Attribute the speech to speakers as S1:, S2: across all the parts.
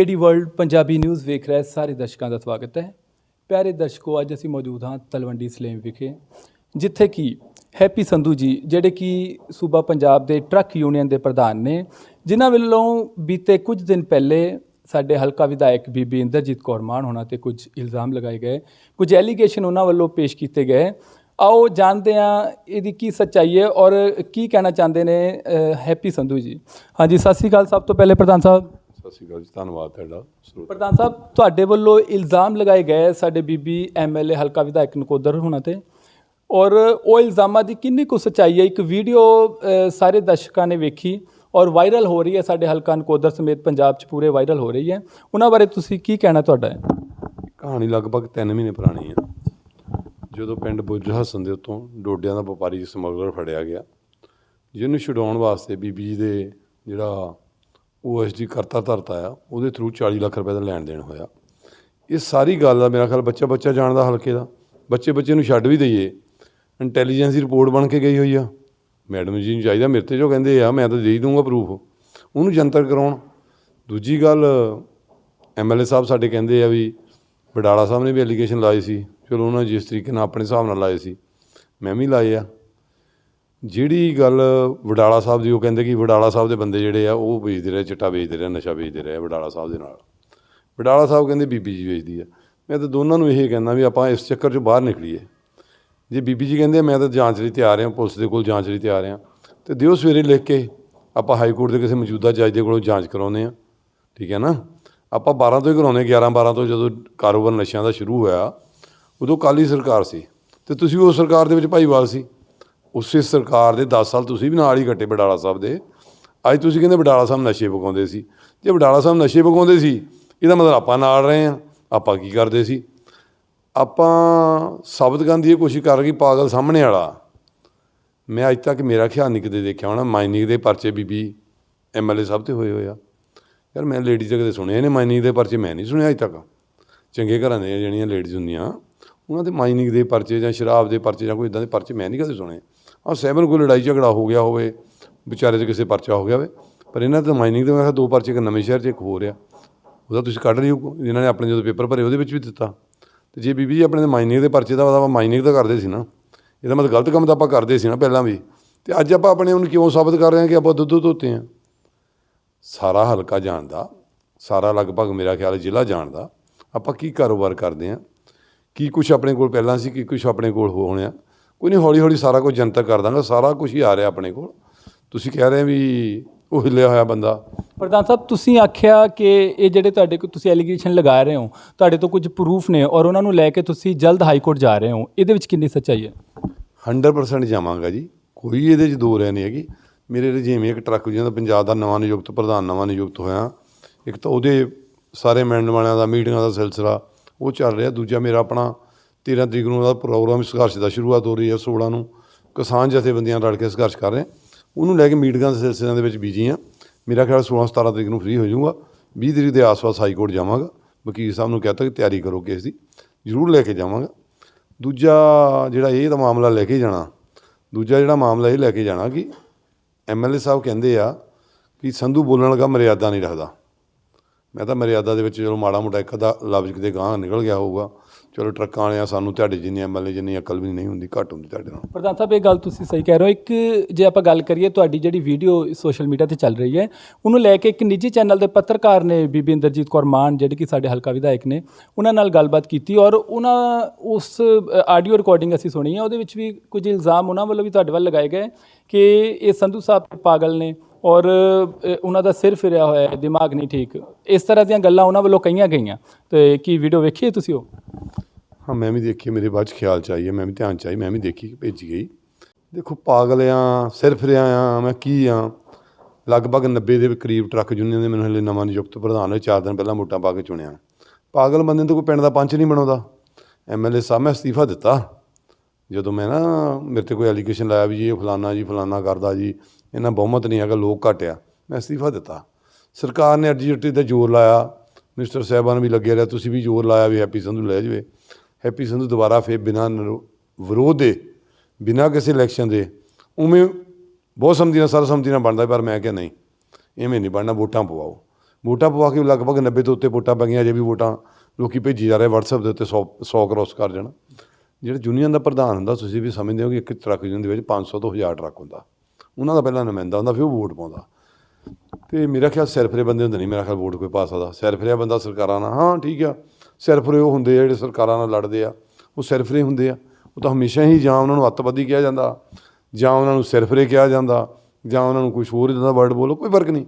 S1: ਕੇਡੀ world Punjabi news ਵੇਖ ਰਹੇ ਸਾਰੇ ਦਰਸ਼ਕਾਂ ਦਾ ਸਵਾਗਤ ਹੈ। ਪਿਆਰੇ ਦਰਸ਼ਕੋ ਅੱਜ ਅਸੀਂ ਮੌਜੂਦ ਹਾਂ ਤਲਵੰਡੀ ਸਲੇਮ ਵਿਖੇ ਜਿੱਥੇ ਕਿ ਹੈਪੀ ਸੰਧੂ ਜੀ ਜਿਹੜੇ ਕਿ ਸੂਬਾ ਪੰਜਾਬ ਦੇ ਟਰੱਕ ਯੂਨੀਅਨ ਦੇ ਪ੍ਰਧਾਨ ਨੇ ਜਿਨ੍ਹਾਂ ਵੱਲੋਂ ਬੀਤੇ ਕੁਝ ਦਿਨ ਪਹਿਲੇ ਸਾਡੇ ਹਲਕਾ ਵਿਧਾਇਕ ਬੀਬੀ ਇੰਦਰਜੀਤ ਕੌਰ ਮਾਨ ਹੋਣਾ ਤੇ ਕੁਝ ਇਲਜ਼ਾਮ ਲਗਾਏ ਗਏ। ਕੁਝ ਐਲੀਗੇਸ਼ਨ ਉਹਨਾਂ ਵੱਲੋਂ ਪੇਸ਼ ਕੀਤੇ ਗਏ। ਆਓ ਜਾਣਦੇ ਹਾਂ ਇਹਦੀ ਕੀ ਸੱਚਾਈ ਹੈ ਔਰ ਕੀ ਕਹਿਣਾ ਚਾਹੁੰਦੇ ਨੇ ਅ, ਹੈਪੀ ਸੰਧੂ ਜੀ। ਹਾਂਜੀ ਸਤਿ ਸ੍ਰੀ ਅਕਾਲ ਸਭ ਤੋਂ ਪਹਿਲੇ ਪ੍ਰਧਾਨ ਸਾਹਿਬ।
S2: ਸਤਿ ਸ਼੍ਰੀ ਅਕਾਲ ਜੀ ਧੰਨਵਾਦ ਤੁਹਾਡਾ ਸਰੋਤ।
S1: ਪ੍ਰਧਾਨ ਸਾਹਿਬ ਤੁਹਾਡੇ ਵੱਲੋਂ ਇਲਜ਼ਾਮ ਲਗਾਏ ਗਏ ਸਾਡੇ ਬੀਬੀ ਐਮਐਲਏ ਹਲਕਾ ਵਿਧਾਇਕ ਨਕੋਦਰ ਹੋਣਾ ਤੇ। ਔਰ ਉਹ ਇਲਜ਼ਾਮਾਂ ਦੀ ਕਿੰਨੀ ਕੁ ਸੱਚਾਈ ਹੈ ਇੱਕ ਵੀਡੀਓ ਸਾਰੇ ਦਰਸ਼ਕਾਂ ਨੇ ਵੇਖੀ ਔਰ ਵਾਇਰਲ ਹੋ ਰਹੀ ਹੈ ਸਾਡੇ ਹਲਕਾ ਨਕੋਦਰ ਸਮੇਤ ਪੰਜਾਬ 'ਚ ਪੂਰੇ ਵਾਇਰਲ ਹੋ ਰਹੀ ਹੈ ਉਹਨਾਂ ਬਾਰੇ ਤੁਸੀਂ ਕੀ ਕਹਿਣਾ ਤੁਹਾਡਾ ਹੈ?
S2: ਕਹਾਣੀ ਲਗਭਗ 3 ਮਹੀਨੇ ਪੁਰਾਣੀ ਹੈ ਜਦੋਂ ਪਿੰਡ ਬੁੱਝ ਹਸਨ ਦੇ ਉੱਤੋਂ ਡੋਡਿਆਂ ਦਾ ਵਪਾਰੀ ਸਮਗਲਰ ਫੜਿਆ ਗਿਆ ਜਿਹਨੂੰ ਛਡਾਉਣ ਵਾਸਤੇ ਬੀਬੀ ਜੀ ਦੇ ਜਿਹੜਾ ਓਐਸਡੀ ਕਰਤਾ ਧਰਤਾ ਆ, ਉਹਦੇ ਥਰੂ 40 ਲੱਖ ਰੁਪਏ ਦਾ ਲੈਣ ਦੇਣ ਹੋਇਆ। ਇਹ ਸਾਰੀ ਗੱਲ ਦਾ ਮੇਰਾ ਖਿਆਲ ਬੱਚਾ ਬੱਚਾ ਜਾਣਦਾ ਹਲਕੇ ਦਾ। ਬੱਚੇ ਬੱਚੇ ਨੂੰ ਛੱਡ ਵੀ ਦਈਏ। ਇੰਟੈਲੀਜੈਂਸ ਦੀ ਰਿਪੋਰਟ ਬਣ ਕੇ ਗਈ ਹੋਈ ਆ। ਮੈਡਮ ਜੀ ਨੂੰ ਚਾਹੀਦਾ, ਮੇਰੇ ਤੇ ਜੋ ਕਹਿੰਦੇ ਆ, ਮੈਂ ਤਾਂ ਦੇ ਦੂੰਗਾ ਪ੍ਰੂਫ ਉਹਨੂੰ ਜਨਤਕ ਕਰਾਉਣ। ਦੂਜੀ ਗੱਲ ਐਮਐਲਏ ਸਾਹਿਬ ਸਾਡੇ ਕਹਿੰਦੇ ਆ ਵੀ ਵਡਾਲਾ ਸਾਹਿਬ ਨੇ ਵੀ ਐਲੀਗੇਸ਼ਨ ਲਾਏ ਸੀ। ਚਲੋ ਉਹਨਾਂ ਜਿਸ ਤਰੀਕੇ ਨਾਲ ਆਪਣੇ ਹਿਸਾਬ ਨਾਲ ਲਾਏ ਸੀ। ਮੈਂ ਵੀ ਲਾਏ ਆ। ਜਿਹੜੀ ਗੱਲ ਵਡਾਲਾ ਸਾਹਿਬ ਦੀ, ਉਹ ਕਹਿੰਦੇ ਕਿ ਵਡਾਲਾ ਸਾਹਿਬ ਦੇ ਬੰਦੇ ਜਿਹੜੇ ਆ, ਉਹ ਵੇਚਦੇ ਰਹੇ, ਚਿੱਟਾ ਵੇਚਦੇ ਰਹੇ, ਨਸ਼ਾ ਵੇਚਦੇ ਰਹੇ ਵਡਾਲਾ ਸਾਹਿਬ ਦੇ ਨਾਲ। ਵਡਾਲਾ ਸਾਹਿਬ ਕਹਿੰਦੇ ਬੀਬੀ ਜੀ ਵੇਚਦੀ ਆ। ਮੈਂ ਤਾਂ ਦੋਨਾਂ ਨੂੰ ਇਹ ਕਹਿੰਦਾ ਵੀ ਆਪਾਂ ਇਸ ਚੱਕਰ 'ਚੋਂ ਬਾਹਰ ਨਿਕਲੀਏ। ਜੇ ਬੀਬੀ ਜੀ ਕਹਿੰਦੇ ਮੈਂ ਤਾਂ ਜਾਂਚ ਲਈ ਤਿਆਰ ਹਾਂ ਪੁਲਿਸ ਦੇ ਕੋਲ ਜਾਂਚ ਲਈ ਤਿਆਰ ਹਾਂ ਤੇ ਦਿਓ ਸਵੇਰੇ ਲਿਖ ਕੇ, ਆਪਾਂ ਹਾਈ ਕੋਰਟ ਦੇ ਕਿਸੇ ਮੌਜੂਦਾ ਜੱਜ ਦੇ ਕੋਲੋਂ ਜਾਂਚ ਕਰਾਉਂਦੇ ਆ। ਠੀਕ ਹੈ ਨਾ? ਆਪਾਂ 12 ਤੋਂ ਹੀ ਕਰਾਉਂਦੇ 11 12 ਤੋਂ ਜਦੋਂ ਕਾਰੋਬਾਰ ਨਸ਼ਿਆਂ ਦਾ ਸ਼ੁਰੂ ਹੋਇਆ, ਉਦੋਂ ਕਾਲੀ ਸਰਕਾਰ ਸੀ। ਤੇ ਤੁਸੀਂ ਉਸ ਸਰਕਾਰ ਦੇ ਵਿੱਚ ਭਾਈਵਾਲ ਸੀ। ਉਸੇ ਸਰਕਾਰ ਦੇ 10 ਸਾਲ ਤੁਸੀਂ ਵੀ ਨਾਲ ਹੀ ਕੱਟੇ ਬਡਾਲਾ ਸਾਹਿਬ ਦੇ। ਅੱਜ ਤੁਸੀਂ ਕਹਿੰਦੇ ਬਡਾਲਾ ਸਾਹਿਬ ਨਸ਼ੇ ਪਕਾਉਂਦੇ ਸੀ। ਜੇ ਬਡਾਲਾ ਸਾਹਿਬ ਨਸ਼ੇ ਪਕਾਉਂਦੇ ਸੀ, ਇਹਦਾ ਮਤਲਬ ਆਪਾਂ ਨਾਲ ਰਹੇ ਆ ਆਪਾਂ ਕੀ ਕਰਦੇ ਸੀ? ਆਪਾਂ ਸਾਬਤ ਕਰਨ ਦੀ ਇਹ ਕੋਸ਼ਿਸ਼ ਕਰ ਰਹੀ ਪਾਗਲ ਸਾਹਮਣੇ ਵਾਲਾ, ਮੈਂ ਅੱਜ ਤੱਕ ਮੇਰਾ ਖਿਆਲ ਨਹੀਂ ਕਿਤੇ ਦੇਖਿਆ ਹੋਣਾ, ਮਾਈਨਿੰਗ ਦੇ ਪਰਚੇ ਬੀਬੀ ਐਮਐਲਏ ਸਾਹਿਬ ਤੇ ਹੋਏ ਹੋਏ ਆ। ਯਾਰ ਮੈਂ ਲੇਡੀਜ਼ ਕਦੇ ਸੁਣਿਆ ਨੇ ਮਾਈਨਿੰਗ ਦੇ ਪਰਚੇ ਮੈਂ ਨਹੀਂ ਸੁਣਿਆ ਅੱਜ ਤੱਕ। ਚੰਗੇ ਘਰਾਂ ਦੀਆਂ ਜਿਹੜੀਆਂ ਲੇਡੀਜ਼ ਹੁੰਦੀਆਂ, ਉਹਨਾਂ ਦੇ ਮਾਈਨਿੰਗ ਦੇ ਪਰਚੇ ਜਾਂ ਸ਼ਰਾਬ ਦੇ ਪਰਚੇ ਜਾਂ ਕੋਈ ਇਦਾਂ ਦੇ ਪਰਚੇ ਮੈਂ ਨਹੀਂ ਕਦੇ ਸੁਣੇ। ਆ ਸੈਵਨ ਕੋਈ ਲੜਾਈ ਝਗੜਾ ਹੋ ਗਿਆ ਹੋਵੇ, ਵਿਚਾਰੇ 'ਚ ਕਿਸੇ ਪਰਚਾ ਹੋ ਗਿਆ ਹੋਵੇ, ਪਰ ਇਹਨਾਂ ਤੇ ਮਾਈਨਿੰਗ ਦੇ ਮੈਂ ਕਿਹਾ ਦੋ ਪਰਚੇ ਇੱਕ ਨਵੇਂ ਸ਼ਹਿਰ 'ਚ ਇੱਕ ਹੋ ਰਿਹਾ ਉਹਦਾ ਤੁਸੀਂ ਕੱਢ ਲਈ ਹੋ ਇਹਨਾਂ ਨੇ ਆਪਣੇ ਜਦੋਂ ਪੇਪਰ ਭਰੇ ਉਹਦੇ ਵਿੱਚ ਵੀ ਦਿੱਤਾ। ਤੇ ਜੇ ਬੀਬੀ ਜੀ ਆਪਣੇ ਮਾਈਨਿੰਗ ਦੇ ਪਰਚੇ ਦਾ ਆਪਾਂ ਮਾਈਨਿੰਗ ਤਾਂ ਕਰਦੇ ਸੀ ਨਾ, ਇਹਦਾ ਮਤਲਬ ਗਲਤ ਕੰਮ ਤਾਂ ਆਪਾਂ ਕਰਦੇ ਸੀ ਨਾ ਪਹਿਲਾਂ ਵੀ। ਤੇ ਅੱਜ ਆਪਾਂ ਆਪਣੇ ਉਹਨੂੰ ਕਿਉਂ ਸਾਬਤ ਕਰ ਰਹੇ ਹਾਂ ਕਿ ਆਪਾਂ ਦੁੱਧ ਧੋਤੇ ਹਾਂ? ਸਾਰਾ ਹਲਕਾ ਜਾਣਦਾ, ਸਾਰਾ ਲਗਭਗ ਮੇਰਾ ਖਿਆਲ ਜ਼ਿਲ੍ਹਾ ਜਾਣਦਾ, ਆਪਾਂ ਕੀ ਕਾਰੋਬਾਰ ਕਰਦੇ ਹਾਂ? ਕੀ ਕੁਝ ਆਪਣੇ ਕੋਲ ਪਹਿਲਾਂ ਸੀ, ਕੀ ਕੁਝ ਆਪਣੇ ਕੋਲ ਹੋਣਿਆ ਕੋਈ ਨਹੀਂ ਹੌਲੀ ਹੌਲੀ ਸਾਰਾ ਕੁਝ ਜਨਤਕ ਕਰ ਦਾਂਗਾ ਸਾਰਾ ਕੁਝ ਹੀ ਆ ਰਿਹਾ ਆਪਣੇ ਕੋਲ। ਤੁਸੀਂ ਕਹਿ ਰਹੇ ਵੀ ਉਹ ਹਿੱਲਿਆ ਹੋਇਆ ਬੰਦਾ।
S1: ਪ੍ਰਧਾਨ ਸਾਹਿਬ ਤੁਸੀਂ ਆਖਿਆ ਕਿ ਇਹ ਜਿਹੜੇ ਤੁਹਾਡੇ ਕੋਲ ਤੁਸੀਂ ਐਲੀਗੇਸ਼ਨ ਲਗਾ ਰਹੇ ਹੋ ਤੁਹਾਡੇ ਤੋਂ ਕੁਝ ਪ੍ਰੂਫ ਨੇ ਔਰ ਉਹਨਾਂ ਨੂੰ ਲੈ ਕੇ ਤੁਸੀਂ ਜਲਦ ਹਾਈ ਕੋਰਟ ਜਾ ਰਹੇ ਹੋ। ਇਹਦੇ ਵਿੱਚ ਕਿੰਨੀ ਸੱਚਾਈ ਹੈ?
S2: 100% ਜਾਵਾਂਗਾ ਜੀ। ਕੋਈ ਇਹਦੇ 'ਚ ਦੋ ਰਹਿ ਨਹੀਂ ਹੈਗੀ। ਮੇਰੇ ਰਜੀਵੇਂ ਇੱਕ ਟਰੱਕ ਜਿਹਦਾ ਪੰਜਾਬ ਦਾ ਨਵਾਂ ਨਿਯੁਕਤ ਪ੍ਰਧਾਨ ਨਵਾਂ ਨਿਯੁਕਤ ਹੋਇਆ ਇੱਕ ਤਾਂ ਉਹਦੇ ਸਾਰੇ ਮੈਂਡਲ ਵਾਲਿਆਂ ਦਾ ਮੀਟਿੰਗਾਂ ਦਾ ਸਿਲਸਿਲਾ ਉਹ ਚੱਲ ਰਿਹਾ। ਦੂਜਾ ਮੇਰਾ ਆਪਣਾ 13 ਤਰੀਕ ਨੂੰ ਉਹਦਾ ਪ੍ਰੋਗਰਾਮ ਸੰਘਰਸ਼ ਦਾ ਸ਼ੁਰੂਆਤ ਹੋ ਰਹੀ ਹੈ 16 ਨੂੰ। ਕਿਸਾਨ ਜਥੇਬੰਦੀਆਂ ਰਲ ਕੇ ਸੰਘਰਸ਼ ਕਰ ਰਹੇ ਉਹਨੂੰ ਲੈ ਕੇ ਮੀਟਿੰਗਾਂ ਦੇ ਸਿਲਸਿਲਿਆਂ ਦੇ ਵਿੱਚ ਬੀਜੀ ਆ ਮੇਰਾ ਖਿਆਲ 16 17 ਤਰੀਕ ਨੂੰ ਫ੍ਰੀ ਹੋ ਜਾਊਗਾ। 20 ਤਰੀਕ ਦੇ ਆਸ-ਪਾਸ ਹਾਈ ਕੋਰਟ ਜਾਵਾਂਗਾ। ਵਕੀਲ ਸਾਹਿਬ ਨੂੰ ਕਹਤਾ ਕਿ ਤਿਆਰੀ ਕਰੋ ਕੇਸ ਦੀ। ਜ਼ਰੂਰ ਲੈ ਕੇ ਜਾਵਾਂਗਾ। ਦੂਜਾ ਜਿਹੜਾ ਇਹ ਦਾ ਮਾਮਲਾ ਲੈ ਕੇ ਜਾਣਾ। ਦੂਜਾ ਜਿਹੜਾ ਮਾਮਲਾ ਇਹ ਲੈ ਕੇ ਜਾਣਾ ਕਿ ਐਮਐਲਏ ਸਾਹਿਬ ਕਹਿੰਦੇ ਆ ਕਿ ਸੰਧੂ ਬੋਲਣ ਲੱਗਾ ਮਰਿਆਦਾ ਨਹੀਂ ਰੱਖਦਾ। ਮੈਂ ਤਾਂ ਮਰਿਆਦਾ ਦੇ ਵਿੱਚ ਚਲੋ ਮਾੜਾ ਮੋਟਾ ਇੱਕ ਅੱਧਾ ਲਫ਼ਜ਼ ਕਿਤੇ ਗਾਂ ਨਿਕਲ ਗਿਆ ਹੋਊਗਾ। ਚਲੋ ਟਰੱਕਾਂ ਵਾਲਿਆਂ ਸਾਨੂੰ ਤੁਹਾਡੇ ਜਿੰਨੀ ਐਮਐਲਏ ਜਿੰਨੀ ਅਕਲ ਵੀ ਨਹੀਂ ਹੁੰਦੀ, ਘੱਟ ਹੁੰਦੀ ਤੁਹਾਡੇ ਨਾਲ।
S1: ਪ੍ਰਧਾਨ ਸਾਹਿਬ, ਇਹ ਗੱਲ ਤੁਸੀਂ ਸਹੀ ਕਹਿ ਰਹੇ ਹੋ। ਇੱਕ ਜੇ ਆਪਾਂ ਗੱਲ ਕਰੀਏ ਤੁਹਾਡੀ ਜਿਹੜੀ ਵੀਡੀਓ ਸੋਸ਼ਲ ਮੀਡੀਆ ਤੇ ਚੱਲ ਰਹੀ ਹੈ, ਉਹਨੂੰ ਲੈ ਕੇ ਇੱਕ ਨਿੱਜੀ ਚੈਨਲ ਦੇ ਪੱਤਰਕਾਰ ਨੇ ਬੀਬੀ ਇੰਦਰਜੀਤ ਕੌਰ ਮਾਨ, ਜਿਹੜੇ ਕਿ ਸਾਡੇ ਹਲਕਾ ਵਿਧਾਇਕ ਨੇ, ਉਹਨਾਂ ਨਾਲ ਗੱਲਬਾਤ ਕੀਤੀ ਔਰ ਉਹਨਾਂ ਉਸ ਆਡੀਓ ਰਿਕਾਰਡਿੰਗ ਅਸੀਂ ਸੁਣੀ ਹੈ। ਉਹਦੇ ਵਿੱਚ ਵੀ ਕੁਝ ਇਲਜ਼ਾਮ ਉਹਨਾਂ ਵੱਲੋਂ ਵੀ ਤੁਹਾਡੇ ਵੱਲ ਲਗਾਏ ਗਏ ਕਿ ਇਹ ਸੰਧੂ ਸਾਹਿਬ ਪਾਗਲ ਨੇ। ਔਰ ਉਹਨਾਂ ਦਾ ਸਿਰ ਫਿਰਿਆ ਹੋਇਆ ਹੈ, ਦਿਮਾਗ ਨਹੀਂ ਠੀਕ। ਇਸ ਤਰ੍ਹਾਂ ਦੀਆਂ ਗੱਲਾਂ ਉਹਨਾਂ ਵੱਲੋਂ ਕਹੀਆਂ ਗਈਆਂ। ਤੇ ਕੀ ਵੀਡੀਓ ਵੇਖੀਏ ਤੁਸੀਂ ਉਹ?
S2: ਹਾਂ, ਮੈਂ ਵੀ ਦੇਖੀ ਮੇਰੇ ਬਾਅਦ 'ਚ ਖਿਆਲ ਚ ਆਈ ਹੈ, ਮੈਂ ਵੀ ਧਿਆਨ ਚ ਆਈ, ਮੈਂ ਵੀ ਦੇਖੀ ਕਿ ਭੇਜੀ ਗਈ। ਦੇਖੋ, ਪਾਗਲ ਆ, ਸਿਰ ਫਿਰਿਆ ਆ, ਮੈਂ ਕੀ ਆ? ਲਗਭਗ 90 ਦੇ ਕਰੀਬ ਟਰੱਕ ਯੂਨੀਅਨ ਦੇ ਮੈਨੂੰ ਹਲੇ ਨਵਾਂ ਨਿਯੁਕਤ ਪ੍ਰਧਾਨ ਹੋਏ 4 ਦਿਨ ਪਹਿਲਾਂ ਮੋਟਾ ਪਾ ਕੇ ਚੁਣਿਆ। ਪਾਗਲ ਬੰਦੇ ਨੂੰ ਕੋਈ ਪਿੰਡ ਦਾ ਪੰਚ ਨਹੀਂ ਬਣਾਉਂਦਾ। ਐਮਐਲਏ ਸਾਹਿਬ, ਮੈਂ ਅਸਤੀਫਾ ਦਿੱਤਾ। ਜਦੋਂ ਮੈਂ ਨਾ, ਮੇਰੇ ਤੇ ਕੋਈ ਐਲੀਗੇਸ਼ਨ ਲਾਇਆ ਵੀ ਜੀ, ਇਹ ਫਲਾਨਾ ਜੀ, ਫਲਾਨਾ ਕਰਦਾ ਜੀ ਇਹਨਾਂ ਬਹੁਮਤ ਨਹੀਂ ਹੈਗਾ, ਲੋਕ ਘਟਿਆ ਮੈਂ ਅਸਤੀਫਾ ਦਿੱਤਾ। ਸਰਕਾਰ ਨੇ ਅਰਜੀ ਜੱਟੀ ਤੇ ਜ਼ੋਰ ਲਾਇਆ। ਮਿਨਿਸਟਰ ਸਾਹਿਬਾਨ ਵੀ ਲੱਗੇ ਰਿਹਾ। ਤੁਸੀਂ ਵੀ ਜ਼ੋਰ ਲਾਇਆ ਵੀ ਹੈਪੀ ਸੰਧੂ ਲੈ ਜਾਵੇ। ਹੈਪੀ ਸੰਧੂ ਦੁਬਾਰਾ ਫੇਰ ਬਿਨਾਂ ਵਿਰੋਧ ਦੇ, ਬਿਨਾਂ ਕਿਸੇ ਇਲੈਕਸ਼ਨ ਦੇ, ਉਵੇਂ ਬਹੁਤ ਸਮਝੀ ਨਾਲ ਸਰਸਮਝੀ ਨਾਲ ਬਣਦਾ, ਪਰ ਮੈਂ ਕਿਹਾ ਨਹੀਂ। ਐਵੇਂ ਨਹੀਂ ਬਣਨਾ, ਵੋਟਾਂ ਪਵਾਓ। ਵੋਟਾਂ ਪਵਾ ਕੇ ਲਗਭਗ 90 ਤੋਂ ਉੱਤੇ ਵੋਟਾਂ ਪੈ ਗਈਆਂ ਅਜੇ ਵੀ ਵੋਟਾਂ ਲੋਕੀ ਭੇਜੀ ਜਾ ਰਹੇ WhatsApp ਦੇ ਉੱਤੇ 100 100 ਕ੍ਰੋਸ ਕਰ ਜਾਣਾ। ਜਿਹੜਾ ਯੂਨੀਅਨ ਦਾ ਪ੍ਰਧਾਨ ਹੁੰਦਾ, ਤੁਸੀਂ ਵੀ ਸਮਝਦੇ ਹੋ ਕਿ ਇੱਕ ਟਰੱਕ ਯੂਨੀਅਨ ਦੇ ਵਿੱਚ 500 ਤੋਂ 1000 ਟਰੱਕ ਹੁੰਦਾ। ਉਹਨਾਂ ਦਾ ਪਹਿਲਾਂ ਨੁਮਾਇੰਦਾ ਹੁੰਦਾ ਫਿਰ ਉਹ ਵੋਟ ਪਾਉਂਦਾ। ਤੇ ਮੇਰਾ ਖਿਆਲ ਸਿਰਫਰੇ ਬੰਦੇ ਹੁੰਦੇ ਨਹੀਂ, ਮੇਰਾ ਖਿਆਲ ਵੋਟ ਕੋਈ ਪਾ ਸਕਦਾ। ਸਿਰਫਰਿਆ ਬੰਦਾ ਸਰਕਾਰਾਂ ਨਾਲ, ਹਾਂ, ਠੀਕ ਆ। ਸਿਰਫਰੇ ਉਹ ਹੁੰਦੇ ਆ ਜਿਹੜੇ ਸਰਕਾਰਾਂ ਨਾਲ ਲੜਦੇ ਆ, ਉਹ ਸਿਰਫਰੇ ਹੁੰਦੇ ਆ। ਉਹ ਤਾਂ ਹਮੇਸ਼ਾ ਹੀ ਜਾਂ ਉਹਨਾਂ ਨੂੰ ਅੱਤਵਾਦੀ ਕਿਹਾ ਜਾਂਦਾ, ਜਾਂ ਉਹਨਾਂ ਨੂੰ ਸਿਰਫਰੇ ਕਿਹਾ ਜਾਂਦਾ, ਜਾਂ ਉਹਨਾਂ ਨੂੰ ਕੁਝ ਹੋਰ ਇਦਾਂ ਦਾ ਵਰਡ ਬੋਲੋ, ਕੋਈ ਫ਼ਰਕ ਨਹੀਂ।